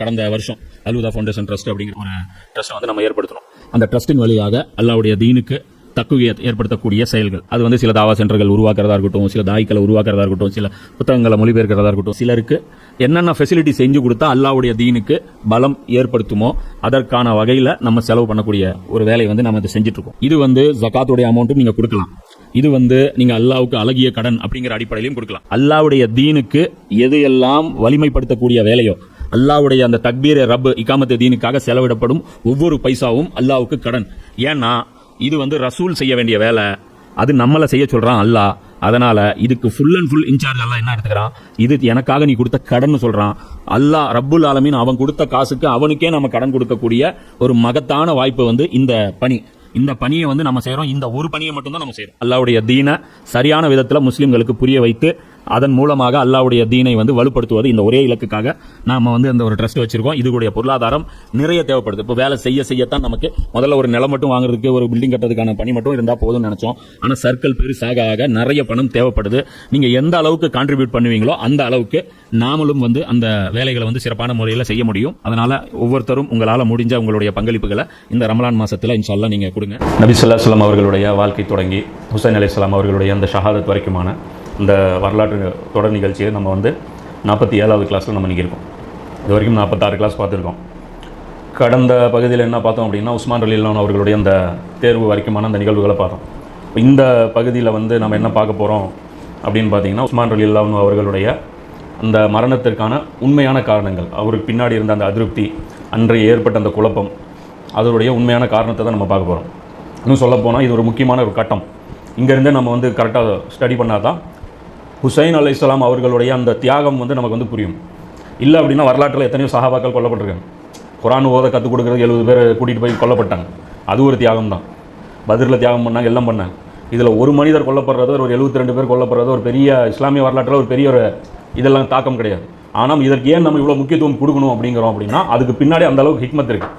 கடந்த வருஷம் அல்வுதா foundation trust அப்படிங்கிற ஒரு ட்ரஸ்ட்டை வந்து நம்ம ஏற்படுத்தணும் அந்த ட்ரஸ்டின் வழியாக அல்லாவுடைய தீனுக்கு தக்குவிய ஏற்படுத்தக்கூடிய செயல்கள். அது வந்து சில தாவா சென்டர்கள் உருவாக்குறதா இருக்கட்டும் சில தாய்க்களை உருவாக்குறதா இருக்கட்டும் சில புத்தகங்களை மொழிபெயர்க்கிறதா இருக்கட்டும் சிலருக்கு என்னென்ன ஃபெசிலிட்டி செஞ்சு கொடுத்தா அல்லாவுடைய தீனுக்கு பலம் ஏற்படுத்துமோ அதற்கான வகையில் நம்ம செலவு பண்ணக்கூடிய ஒரு வேலையை வந்து நம்ம இதை செஞ்சுட்ருக்கோம். இது வந்து ஜகாத்துடைய அமௌண்ட்டும் நீங்கள் கொடுக்கலாம். இது வந்து நீங்கள் அல்லாவுக்கு அழகிய கடன் அப்படிங்கிற அடிப்படையிலையும் கொடுக்கலாம். அல்லாவுடைய தீனுக்கு எது எல்லாம் வலிமைப்படுத்தக்கூடிய வேலையோ அல்லாவுடைய அந்த தக்பீர ரப் இகாமத்து தீனுக்காக செலவிடப்படும் ஒவ்வொரு பைசாவும் அல்லாவுக்கு கடன். ஏன்னா இது வந்து ரசூல் செய்ய வேண்டிய வேலை. அது நம்மளை செய்ய சொல்கிறான் அல்லாஹ். அதனால் இதுக்கு ஃபுல் அண்ட் ஃபுல் இன்சார்ஜ் எல்லாம் என்ன எடுத்துக்கிறான்? இது எனக்காக நீ கொடுத்த கடன் சொல்கிறான் அல்லாஹ் ரப்புல் ஆலமீன் அவன் கொடுத்த காசுக்கு அவனுக்கே நம்ம கடன் கொடுக்கக்கூடிய ஒரு மகத்தான வாய்ப்பு வந்து இந்த பணி. இந்த பணியை வந்து நம்ம செய்கிறோம் இந்த ஒரு பணியை மட்டும்தான் நம்ம செய்கிறோம் அல்லாவுடைய தீனை சரியான விதத்தில் முஸ்லீம்களுக்கு புரிய வைத்து அதன் மூலமாக அல்லாவுடைய தீனை வந்து வலுப்படுத்துவது இந்த ஒரே இலக்குக்காக நாம் வந்து இந்த ஒரு ட்ரஸ்ட் வச்சிருக்கோம். இதுடைய பொருளாதாரம் நிறைய தேவைப்படுது. இப்போ வேலை செய்ய செய்யத்தான் நமக்கு முதல்ல ஒரு நிலம் மட்டும் வாங்குறதுக்கு ஒரு பில்டிங் கட்டுறதுக்கான பணி மட்டும் இருந்தால் போதும்னு நினச்சோம். ஆனால் சர்க்கிள் பெருசாக ஆக நிறைய பணம் தேவைப்படுது. நீங்கள் எந்த அளவுக்கு கான்ட்ரிபியூட் பண்ணுவீங்களோ அந்த அளவுக்கு நாமளும் வந்து அந்த வேலைகளை வந்து சிறப்பான முறையில் செய்ய முடியும். அதனால ஒவ்வொருத்தரும் உங்களால் முடிஞ்ச உங்களுடைய பங்களிப்புகளை இந்த ரமலான் மாசத்துல இன்ஷால்லாம் நீங்கள் கொடுங்க. நபி சொல்லாஸ்லாம் அவர்களுடைய வாழ்க்கை தொடங்கி ஹுசைன் அலி அவர்களுடைய அந்த ஷஹாதத் வரைக்குமான இந்த வரலாற்று தொடர் நிகழ்ச்சியை நம்ம வந்து நாற்பத்தி ஏழாவது கிளாஸில் நம்ம நிற்கிருக்கோம் இது வரைக்கும் நாற்பத்தாறு கிளாஸ் பார்த்துருக்கோம். கடந்த பகுதியில் என்ன பார்த்தோம் அப்படின்னா உஸ்மான் அலிலான் அவர்களுடைய அந்த தேர்வு வரைக்குமான அந்த நிகழ்வுகளை பார்த்தோம். இந்த பகுதியில் வந்து நம்ம என்ன பார்க்க போகிறோம் அப்படின்னு பார்த்தீங்கன்னா உஸ்மான் அலிலான் அவர்களுடைய அந்த மரணத்திற்கான உண்மையான காரணங்கள் அவருக்கு பின்னாடி இருந்த அந்த அதிருப்தி அன்றைய ஏற்பட்ட அந்த குழப்பம் அதனுடைய உண்மையான காரணத்தை தான் நம்ம பார்க்க போகிறோம் இன்னும் சொல்லப்போனால் இது ஒரு முக்கியமான ஒரு கட்டம். இங்கேருந்தே நம்ம வந்து கரெக்டாக ஸ்டடி பண்ணால் தான் ஹுசைன் அலை இஸ்லாம் அவர்களுடைய அந்த தியாகம் வந்து நமக்கு வந்து புரியும். இல்லை அப்படின்னா வரலாற்றில் எத்தனையோ சகாபாக்கள் கொல்லப்பட்டிருக்காங்க. குரான் ஓத கற்றுக் கொடுக்குறது எழுபது பேர் கூட்டிகிட்டு போய் கொல்லப்பட்டாங்க. அது ஒரு தியாகம் தான். பதிரில் தியாகம் பண்ணாங்க எல்லாம் பண்ணாங்க. இதில் ஒரு மனிதர் கொல்லப்படுறது ஒரு 72 ரெண்டு பேர் கொல்லப்படுறது ஒரு பெரிய இஸ்லாமிய வரலாற்றில் ஒரு பெரிய ஒரு இதெல்லாம் தாக்கம் கிடையாது. ஆனால் இதற்கு ஏன் நம்ம இவ்வளோ முக்கியத்துவம் கொடுக்கணும் அப்படிங்கிறோம் அப்படின்னா அதுக்கு பின்னாடி அந்த அளவுக்கு ஹிக்மத் இருக்குது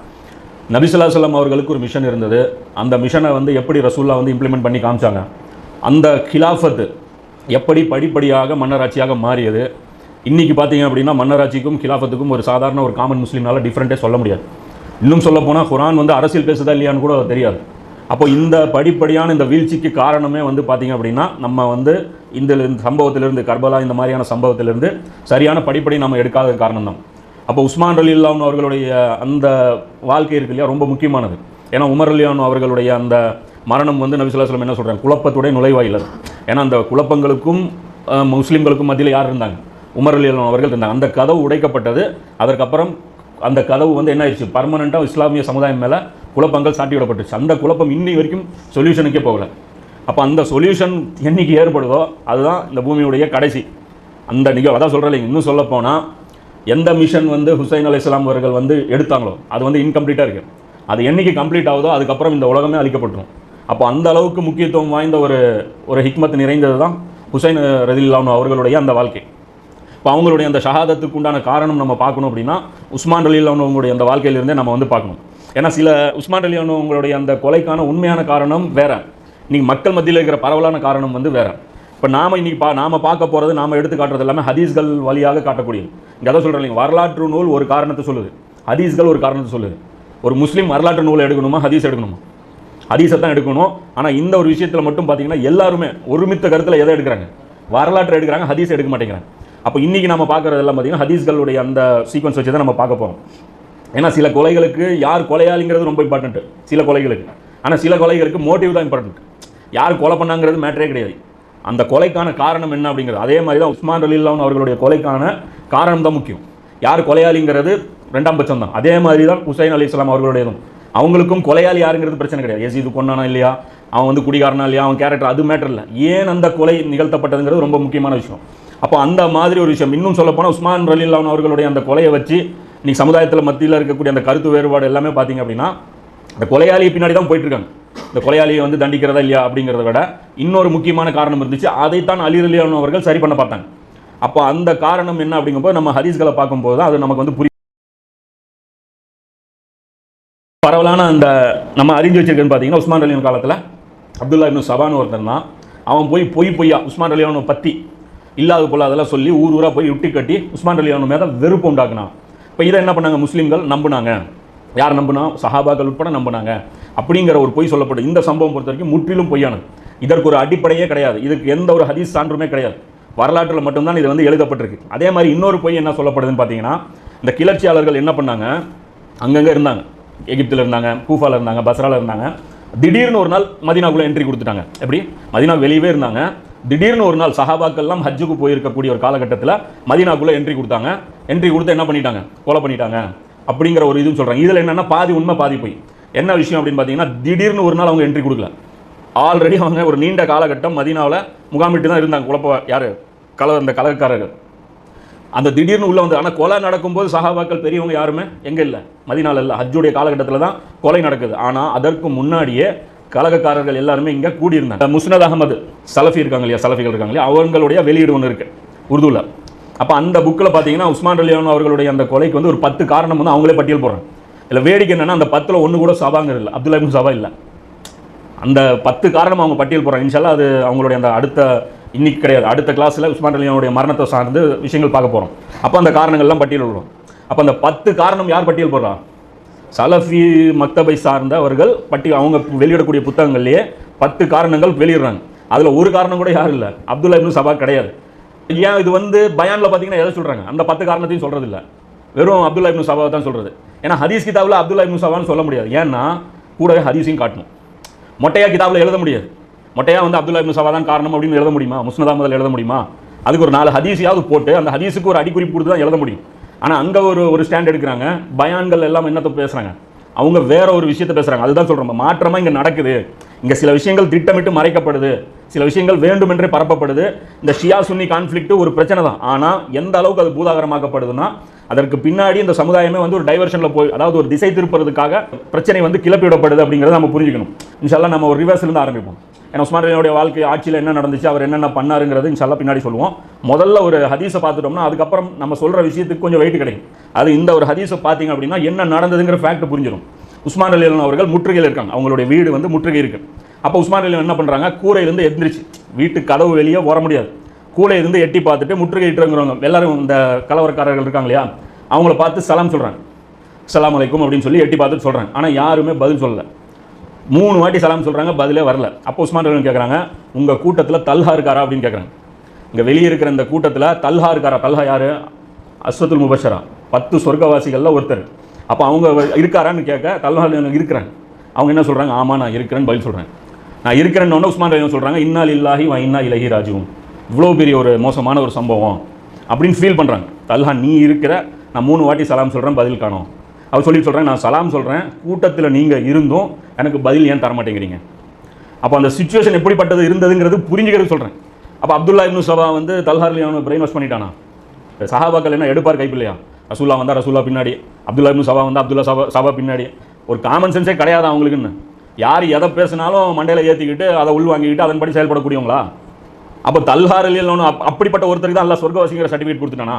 நபிசுல்லா சொல்லம் அவர்களுக்கு ஒரு மிஷன் இருந்தது. அந்த மிஷனை வந்து எப்படி ரசூல்லா வந்து இம்ப்ளிமெண்ட் பண்ணி காமிச்சாங்க? அந்த கிலாஃபத்து எப்படி படிப்படியாக மன்னராட்சியாக மாறியது? இன்றைக்கி பார்த்தீங்க அப்படின்னா மன்னராட்சிக்கும் கிலாஃபத்துக்கும் ஒரு சாதாரண ஒரு காமன் முஸ்லீம்னால டிஃப்ரெண்ட்டே சொல்ல முடியாது. இன்னும் சொல்ல போனால் குரான் வந்து அரசியல் பேசுதா இல்லையான்னு கூட தெரியாது. அப்போ இந்த படிப்படியான இந்த வீழ்ச்சிக்கு காரணமே வந்து பார்த்தீங்க அப்படின்னா நம்ம வந்து இந்த சம்பவத்திலிருந்து கர்பலா இந்த மாதிரியான சம்பவத்திலிருந்து சரியான படிப்படி நம்ம எடுக்காத காரணம் தான் அப்போ உஸ்மான் அலி இல்லாமன் அவர்களுடைய அந்த வாழ்க்கை இருக்கு இல்லையா ரொம்ப முக்கியமானது. ஏன்னா உமர் அலியான் அவர்களுடைய அந்த மரணம் வந்து நபி ஸல்லல்லாஹு என்ன சொல்கிறாங்க குழப்பத்துடைய நுழைவாயில் ஏன்னா அந்த குழப்பங்களுக்கும் முஸ்லீம்களுக்கும் மத்தியில் யார் இருந்தாங்க? உமர் அலி அவர்கள் இருந்தாங்க. அந்த கதவு உடைக்கப்பட்டது. அதற்கப்புறம் அந்த கதவு வந்து என்ன ஆயிடுச்சு? பர்மனெண்ட்டாக இஸ்லாமிய சமுதாயம் மேலே குழப்பங்கள் சாட்டி விடப்பட்டுச்சு. அந்த குழப்பம் இன்னி வரைக்கும் சொல்யூஷனுக்கே போகல. அப்போ அந்த சொல்யூஷன் என்னைக்கு ஏற்படுதோ அதுதான் இந்த பூமியுடைய கடைசி. அந்த நிகழ்வு அதான் சொல்கிறேன் இல்லைங்க. இன்னும் சொல்லப்போனால் எந்த மிஷன் வந்து ஹுசைன் அலி இஸ்லாம் அவர்கள் வந்து எடுத்தாங்களோ அது வந்து இன்கம்ப்ளீட்டாக இருக்குது அது என்றைக்கு கம்ப்ளீட் ஆகுதோ அதுக்கப்புறம் இந்த உலகமே அழிக்கப்பட்டுரும். அப்போ அந்த அளவுக்கு முக்கியத்துவம் வாய்ந்த ஒரு ஒரு ஹிக்மத் நிறைந்தது தான் ஹுசைன் ரதில்லானு அவர்களுடைய அந்த வாழ்க்கை. இப்போ அவங்களுடைய அந்த ஷஹாதத்துக்கு உண்டான காரணம் நம்ம பார்க்கணும் அப்படின்னா உஸ்மான் அலி அந்த வாழ்க்கையிலிருந்தே நம்ம வந்து பார்க்கணும். ஏன்னா சில உஸ்மான் அலி அந்த கொலைக்கான உண்மையான காரணம் வேற. இன்னைக்கு மக்கள் மத்தியில் இருக்கிற பரவலான காரணம் வந்து வேறு. இப்போ நாம் இன்றைக்கி பா நாம பார்க்க போகிறது நாம் எடுத்து காட்டுறது எல்லாமே ஹதீஸ்கள் வழியாக காட்டக்கூடியது. இங்கே அதான் சொல்கிறேன் இல்லைங்க வரலாற்று நூல் ஒரு காரணத்தை சொல்லுது. ஹதீஸ்கள் ஒரு காரணத்தை சொல்லுது. ஒரு முஸ்லீம் வரலாற்று நூலை எடுக்கணுமா ஹதீஸ் எடுக்கணுமா? ஹதீஸை தான் எடுக்கணும். ஆனால் இந்த ஒரு விஷயத்தில் மட்டும் பார்த்தீங்கன்னா எல்லாருமே ஒருமித்த கருத்தில் எதை எடுக்கிறாங்க? வரலாற்றை எடுக்கிறாங்க ஹதீஸ் எடுக்க மாட்டேங்கிறாங்க. அப்போ இன்றைக்கி நம்ம பார்க்குறதெல்லாம் பார்த்தீங்கன்னா ஹதீஸ்களுடைய அந்த சீக்வன்ஸ் வச்சு தான் நம்ம பார்க்க போகிறோம் ஏன்னா சில கொலைகளுக்கு யார் கொலையாளிங்கிறது ரொம்ப இம்பார்ட்டன்ட்டு சில கொலைகளுக்கு. ஆனால் சில கொலைகளுக்கு மோட்டிவ் தான் இம்பார்ட்டன்ட் யார் கொலை பண்ணாங்கிறது மேட்டரே கிடையாது. அந்த கொலைக்கான காரணம் என்ன அப்படிங்கிறது. அதே மாதிரி தான் உஸ்மான் அலில்லான் அவர்களுடைய கொலைக்கான காரணம் தான் முக்கியம். யார் கொலையாளிங்கிறது ரெண்டாம் பட்சம் தான் அதே மாதிரி தான் ஹுசைன் அலி இஸ்லாம் அவர்களுடையதும். அவங்களுக்கும் கொலையாளி யாருங்கிறது பிரச்சனை கிடையாது. எஸ் இது கொண்டானா இல்லையா? அவன் வந்து குடிகாரனா இல்லையா? அவன் கேரக்டர் அது மேட்டர் இல்லை. ஏன் அந்த கொலை நிகழ்த்தப்பட்டதுங்கிறது ரொம்ப முக்கியமான விஷயம். அப்போ அந்த மாதிரி ஒரு விஷயம். இன்னும் சொல்லப்போனால் உஸ்மான் ரலில்லான் அவர்களுடைய அந்த கொலையை வச்சு இன்னைக்கு சமுதாயத்தில் மத்தியில் இருக்கக்கூடிய அந்த கருத்து வேறுபாடு எல்லாமே பார்த்தீங்க அப்படின்னா இந்த கொலையாளியை பின்னாடி தான் போயிட்டுருக்காங்க. இந்த கொலையாளியை வந்து தண்டிக்கிறதா இல்லையா அப்படிங்கிறத விட இன்னொரு முக்கியமான காரணம் இருந்துச்சு. அதைத்தான் அலி ரலியான் அவர்கள் சரி பண்ண பார்த்தாங்க. அப்போ அந்த காரணம் என்ன அப்படிங்கும்போது நம்ம ஹதீஸ்களை பார்க்கும்போது தான் அது நமக்கு வந்து புரியும் பரவலான அந்த நம்ம அறிஞ்சு வச்சிருக்கேன்னு பார்த்தீங்கன்னா உஸ்மான் அலியன் காலத்தில் அப்துல்லா இப்னு சபான் ஒருத்தன் தான். அவன் போய் பொய் பொய்யா உஸ்மான் அலியானு பற்றி இல்லாத போல அதெல்லாம் சொல்லி ஊர் ஊராக போய் விட்டி கட்டி உஸ்மான் அலியானு மேலே வெறுப்பு உண்டாக்குனான். இப்போ இதை என்ன பண்ணாங்க முஸ்லீம்கள்? நம்புனாங்க. யார் நம்புனா? சஹாபாக்கள் உட்பட நம்பினாங்க. அப்படிங்கிற ஒரு பொய் சொல்லப்படும். இந்த சம்பவம் பொறுத்த வரைக்கும் முற்றிலும் பொய்யானது. இதற்கு ஒரு அடிப்படையே கிடையாது. இதுக்கு எந்த ஒரு ஹதீஸ் சான்றுமே கிடையாது. வரலாற்றில் மட்டும்தான் இது வந்து எழுதப்பட்டிருக்கு. அதே மாதிரி இன்னொரு பொய் என்ன சொல்லப்படுதுன்னு பார்த்தீங்கன்னா இந்த கிளர்ச்சியாளர்கள் என்ன பண்ணாங்க? அங்கங்கே இருந்தாங்க. எகிப்தில் இருந்தாங்க கூஃபால இருந்தாங்க பஸ்ரால இருந்தாங்க. திடீர்னு ஒரு நாள் மதினாக்குள்ளே என்ட்ரி கொடுத்துட்டாங்க. எப்படி? மதினா வெளியவே இருந்தாங்க. திடீர்னு ஒரு நாள் சஹாபாக்கள்லாம் ஹஜ்ஜுக்கு போயிருக்கக்கூடிய ஒரு காலகட்டத்தில் மதினாக்குள்ளே என்ட்ரி கொடுத்தாங்க. என்ட்ரி கொடுத்து என்ன பண்ணிட்டாங்க? கொலை பண்ணிட்டாங்க. அப்படிங்கிற ஒரு இதுன்னு சொல்கிறாங்க இதில் என்னென்னா பாதி உண்மை பாதி போய். என்ன விஷயம் அப்படின்னு பார்த்தீங்கன்னா திடீர்னு ஒரு நாள் அவங்க என்ட்ரி கொடுக்கல. ஆல்ரெடி அவங்க ஒரு நீண்ட காலகட்டம் மதீனாவில் முகாமிட்டு தான் இருந்தாங்க. குழப்ப யார்? கல அந்த கலகக்காரர்கள். அந்த திடீர்னு உள்ள வந்து ஆனால் கொலை நடக்கும்போது சஹாபாக்கள் பெரியவங்க யாருமே? எங்கே இல்லை. மதினால இல்லை. ஹஜ்ஜுடைய காலகட்டத்தில் தான் கொலை நடக்குது. ஆனால் அதற்கு முன்னாடியே கலகக்காரர்கள் எல்லாருமே இங்கே கூடியிருந்தாங்க. முஸ்னத் அகமது சலஃபி இருக்காங்க இல்லையா? சலஃபிகள் இருக்காங்க இல்லையா? அவங்களுடைய வெளியீடு ஒன்று இருக்குது உருதுவில் அப்போ அந்த புக்கில் பார்த்தீங்கன்னா உஸ்மான் ரலியான் அவர்களுடைய அந்த கொலைக்கு வந்து ஒரு பத்து காரணம் வந்து அவங்களே பட்டியல் போடுறாங்க. இல்லை வேடிக்கை என்னென்னா அந்த பத்தில் ஒன்று கூட சபாங்க இல்லை. அப்துல்லா சபா இல்லை. அந்த பத்து காரணம் அவங்க பட்டியல் போடுறாங்க. இன்ஷால்லா அது அவங்களுடைய அந்த அடுத்த இன்னைக்கு கிடையாது. அடுத்த கிளாஸில் உஸ்மான் அலியானுடைய மரணத்தை சார்ந்து விஷயங்கள் பார்க்க போகிறோம் அப்போ அந்த காரணங்கள்லாம் பட்டியல் விடுறோம் அப்போ அந்த பத்து காரணம் யார் பட்டியல் போடுறா? சலஃபி மக்தபை சார்ந்தவர்கள் பட்டி அவங்க வெளியிடக்கூடிய புத்தகங்கள்லேயே பத்து காரணங்கள் வெளியிடுறாங்க. அதில் ஒரு காரணம் கூட யாரும் இல்லை. அப்துல்லா இப்னு சபா கிடையாது. ஏன் இது வந்து பயானில் பார்த்தீங்கன்னா எதை சொல்கிறாங்க அந்த பத்து காரணத்தையும் சொல்கிறது இல்லை. வெறும் அப்துல்லா இப்னு சபாவை தான் சொல்கிறது ஏன்னா ஹதீஸ் கிதாபில் அப்துல்லா இப்னு சபான்னு சொல்ல முடியாது. ஏன்னா கூடவே ஹதீஸையும் காட்டணும். மொட்டையா கிதாபில் எழுத முடியாது. மொட்டையாக வந்து அப்துல்லா இப்னு சபா தான் காரணம் அப்படின்னு எழுத முடியுமா? முஸ்னதா முதல் எழுத முடியுமா? அதுக்கு ஒரு நாலு ஹதீஸையாவது போட்டு அந்த ஹதீஸுக்கு ஒரு அடிக்குறிப்பு கொடுத்து தான் எழுத முடியும். ஆனால் அங்கே ஒரு ஒரு ஸ்டாண்ட் எடுக்கிறாங்க. பயான்கள் எல்லாம் என்னத்தை பேசுகிறாங்க அவங்க வேற ஒரு விஷயத்தை பேசுகிறாங்க அதுதான் சொல்கிறோம் மாற்றமாக இங்கே நடக்குது. இங்கே சில விஷயங்கள் திட்டமிட்டு மறைக்கப்படுது. சில விஷயங்கள் வேண்டுமென்றே பரப்பப்படுது. இந்த ஷியா சுன்னி கான்ஃப்ளிக்ட் ஒரு பிரச்சனை தான். ஆனால் எந்த அளவுக்கு அது பூதாகரமாக்கப்படுதுன்னா அதற்கு பின்னாடி இந்த சமுதாயமே வந்து ஒரு டைவர்ஷனில் போய் அதாவது ஒரு திசை திருப்பறதுக்காக பிரச்சனை வந்து கிளப்பிவிடப்படுது அப்படிங்கிறத நம்ம புரிஞ்சுக்கணும். இன்ஷால்லா நம்ம ஒரு ரிவர்ஸ்லேருந்து ஆரம்பிப்போம். ஏன்னா உஸ்மானுடைய வாழ்க்கை ஆட்சியில் என்ன நடந்துச்சு அவர் என்னென்ன பண்ணாருங்கிறது இன்ஷால்லா பின்னாடி சொல்லுவோம். முதல்ல ஒரு ஹதீஸை பார்த்துட்டோம்னா அதுக்கப்புறம் நம்ம சொல்கிற விஷயத்துக்கு கொஞ்சம் வெயிட் கிடைக்கும். அது இந்த ஒரு ஹதீஸை பார்த்தீங்க அப்படின்னா என்ன நடந்ததுங்கிற ஃபேக்ட் புரிஞ்சிடும் உஸ்மான் அலி அவர்கள் முற்றுகையில் இருக்காங்க. அவங்களுடைய வீடு வந்து முற்றுகை இருக்கு. அப்போ உஸ்மான் அலி என்ன பண்ணுறாங்க கூரையிலேருந்து எந்திரிச்சு. வீட்டு கதவு வெளியே வர முடியாது. கூலையிலிருந்து எட்டி பார்த்துட்டு முற்றுகையிட்டுங்கிறவங்க எல்லாரும் இந்த கலவரக்காரர்கள் இருக்காங்க இல்லையா? அவங்கள பார்த்து சலாம் சொல்கிறாங்க சலாம் அலைக்கும் அப்படின்னு சொல்லி எட்டி பார்த்துட்டு சொல்கிறாங்க ஆனால் யாருமே பதில் சொல்லலை. மூணு வாட்டி சலாம் சொல்கிறாங்க பதிலே வரல. அப்போ உஸ்மான் ரவி கேட்குறாங்க உங்கள் கூட்டத்தில் தல்ஹா இருக்காரா அப்படின்னு கேட்குறாங்க இங்கே வெளியே இருக்கிற இந்த கூட்டத்தில் தல்ஹா இருக்காரா தல்ஹா யார்? அஸ்வத்துல் முபஷரா. பத்து சொர்க்கவாசிகளில் ஒருத்தர். அப்போ அவங்க இருக்காரான்னு கேட்க தல்ஹா இருக்கிறாங்க. அவங்க என்ன சொல்கிறாங்க ஆமாம் நான் இருக்கிறேன்னு பதில் சொல்கிறேன் நான் இருக்கிறேன்னு உஸ்மான் ரலியும் சொல்கிறாங்க இன்னால் இல்லாஹி வா இன்னா இலஹி ராஜுவும் இவ்வளோ பெரிய ஒரு மோசமான ஒரு சம்பவம். அப்படின்னு ஃபீல் பண்ணுறாங்க தல்ஹா நீ இருக்கிற நான் மூணு வாட்டி சலாம் சொல்கிறேன் பதில் காணோம். அவர் சொல்லி சொல்கிறேன் நான் சலாம் சொல்கிறேன் கூட்டத்தில் நீங்கள் இருந்தும் எனக்கு பதில் ஏன் தர மாட்டேங்கிறீங்க அப்போ அந்த சுச்சுவேஷன் எப்படிப்பட்டது இருந்ததுங்கிறது புரிஞ்சுக்கிறது சொல்கிறேன் அப்போ அப்துல்லா இப்னு சபா வந்து தல்ஹார்லி அவனை பிரெயின் வாஷ் பண்ணிட்டானா சஹாபாக்கள் என்ன எடுப்பார் கைப்பில்லையா ரசூல்லா வந்தா ரசூல்லா பின்னாடி. அப்துல்லா இப்னு சபா வந்தால் அப்துல்லா சபா சபா பின்னாடி. ஒரு காமன் சென்ஸே கிடையாது அவங்களுக்குன்னு. யார் எதை பேசினாலும் மண்டையில் ஏற்றிக்கிட்டு அதை உள்வாங்கிக்கிட்டு அதன்படி செயல்படக்கூடியவங்களா? அப்போ தல்ஹார் இல்லைன்னு அப்படிப்பட்ட ஒருத்தருக்கு தான் எல்லாம் சொர்க்கவாசிங்கிற சர்டிஃபிகேட் கொடுத்துட்டானா?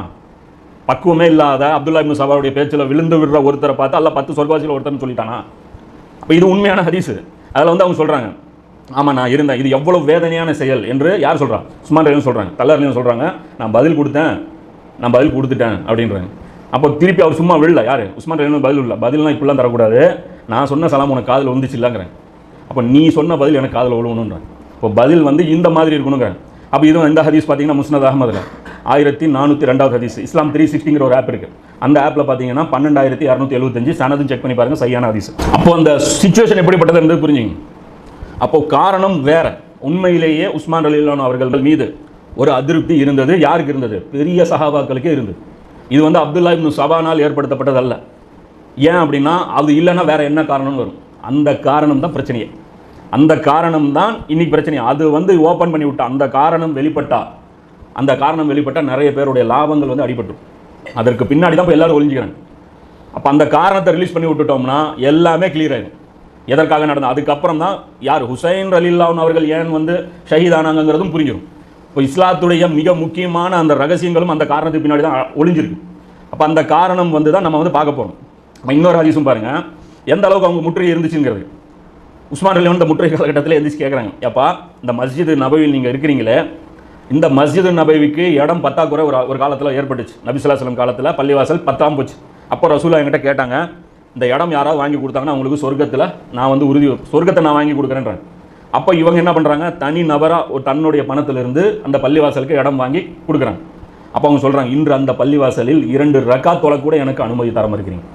பக்குவமே இல்லாத அப்துல்லா இப்னு சபாவுடைய பேச்சில் விழுந்து விடுற ஒருத்தரை பார்த்து அல்ல பத்து சொர்க்கவாசியில் ஒருத்தர்னு சொல்லிட்டானா? அப்போ இது உண்மையான ஹதீஸ். அதில் வந்து அவங்க சொல்கிறாங்க ஆமாம் நான் இருந்தேன். இது எவ்வளவு வேதனையான செயல் என்று யார் சொல்கிறான் சுமாரையும் சொல்கிறாங்க தல்லாரிலையும் சொல்கிறாங்க நான் பதில் கொடுத்தேன். நான் பதில் கொடுத்துட்டேன் அப்படின்றாங்க. அப்போ திருப்பி அவர் சும்மா விழல யார்? உஸ்மான் ரலியும் பதில் இல்லை பதில்லாம் இப்படிலாம் தரக்கூடாது. நான் சொன்ன சலாம் உனக்கு காதில் வந்துச்சு இல்லைங்கிறேன் அப்போ நீ சொன்ன பதில் எனக்கு காதில் விழுவணுன்றேன் இப்போ பதில் வந்து இந்த மாதிரி இருக்கணுங்கிறேன் அப்போ இதுவும் இந்த ஹதீஸ் பார்த்தீங்கன்னா முஸ்னத் அகமதுல ஆயிரத்தி நானூற்றி ரெண்டாவது ஹதீஸ். இஸ்லாம் த்ரீ சிக்ஸ்டிங்கிற ஒரு ஆப் இருக்குது அந்த ஆப்பில் பார்த்தீங்கன்னா பன்னெண்டாயிரத்தி இரநூத்தி எழுபத்தஞ்சு சனதும் செக் பண்ணி பாருங்க சரியான ஹதீஸ். அப்போ அந்த சுச்சுவேஷன் எப்படிப்பட்டது என்று புரிஞ்சுங்க. அப்போ காரணம் வேற. உண்மையிலேயே உஸ்மான் அலிலான் அவர்கள் மீது ஒரு அதிருப்தி இருந்தது. யாருக்கு இருந்தது? பெரிய சகாபாக்களுக்கே இருந்தது. இது வந்து அப்துல்லா இப்னு சபானால் ஏற்படுத்தப்பட்டது அல்ல ஏன் அப்படின்னா அது இல்லைன்னா வேறு என்ன காரணம்னு வரும். அந்த காரணம் தான் பிரச்சனையே. அந்த காரணம் தான் இன்னைக்கு பிரச்சனை அது வந்து ஓப்பன் பண்ணி விட்டா அந்த காரணம் வெளிப்பட்டா அந்த காரணம் வெளிப்பட்டால் நிறைய பேருடைய லாபங்கள் வந்து அடிபட்டுரும். அதற்கு பின்னாடி தான் இப்போ எல்லாரும் ஒழிஞ்சிக்கிறாங்க அப்போ அந்த காரணத்தை ரிலீஸ் பண்ணி விட்டுட்டோம்னா எல்லாமே கிளியர் ஆகிடும் எதற்காக நடந்தது? அதுக்கப்புறம் தான் யார்? ஹுசைன் ரலில்லான் அவர்கள் ஏன் வந்து ஷஹீதானாங்கிறதும் புரிஞ்சிடும் இப்போ இஸ்லாத்துடைய மிக முக்கியமான அந்த ரகசியங்களும் அந்த காரணத்துக்கு பின்னாடி தான் ஒளிஞ்சிருக்கு. அப்போ அந்த காரணம் வந்து தான் நம்ம வந்து பார்க்க போகிறோம் நம்ம இன்னொரு ஹதீஸும் பாருங்கள் எந்த அளவுக்கு அவங்க முற்றுகை இருந்துச்சுங்கிறது. உஸ்மான் அலி இந்த முற்றுகை காலகட்டத்தில் எந்திரிச்சு கேட்குறாங்க ஏப்பா இந்த மஸ்ஜித் நபவியில் நீங்கள் இருக்கிறீங்களே இந்த மஸ்ஜிது நபவிக்கு இடம் பத்தாக்குறை ஒரு ஒரு காலத்தில் ஏற்பட்டுச்சு. நபிசுல்லாஸ்லம் காலத்தில் பள்ளிவாசல் பத்தாம் போச்சு. அப்போ ரசூலா என்கிட்ட கேட்டாங்க இந்த இடம் யாராவது வாங்கி கொடுத்தாங்கன்னா அவங்களுக்கு சொர்க்கத்தில் நான் வந்து உறுதி சொர்க்கத்தை நான் வாங்கி கொடுக்குறேன்றேன் அப்போ இவங்க என்ன பண்ணுறாங்க தனி நபராக ஒரு தன்னுடைய பணத்திலிருந்து அந்த பள்ளிவாசலுக்கு இடம் வாங்கி கொடுக்குறாங்க. அப்போ அவங்க சொல்கிறாங்க இன்று அந்த பள்ளிவாசலில் இரண்டு ரக்கா தொலை கூட எனக்கு அனுமதி தர இருக்கிறீங்க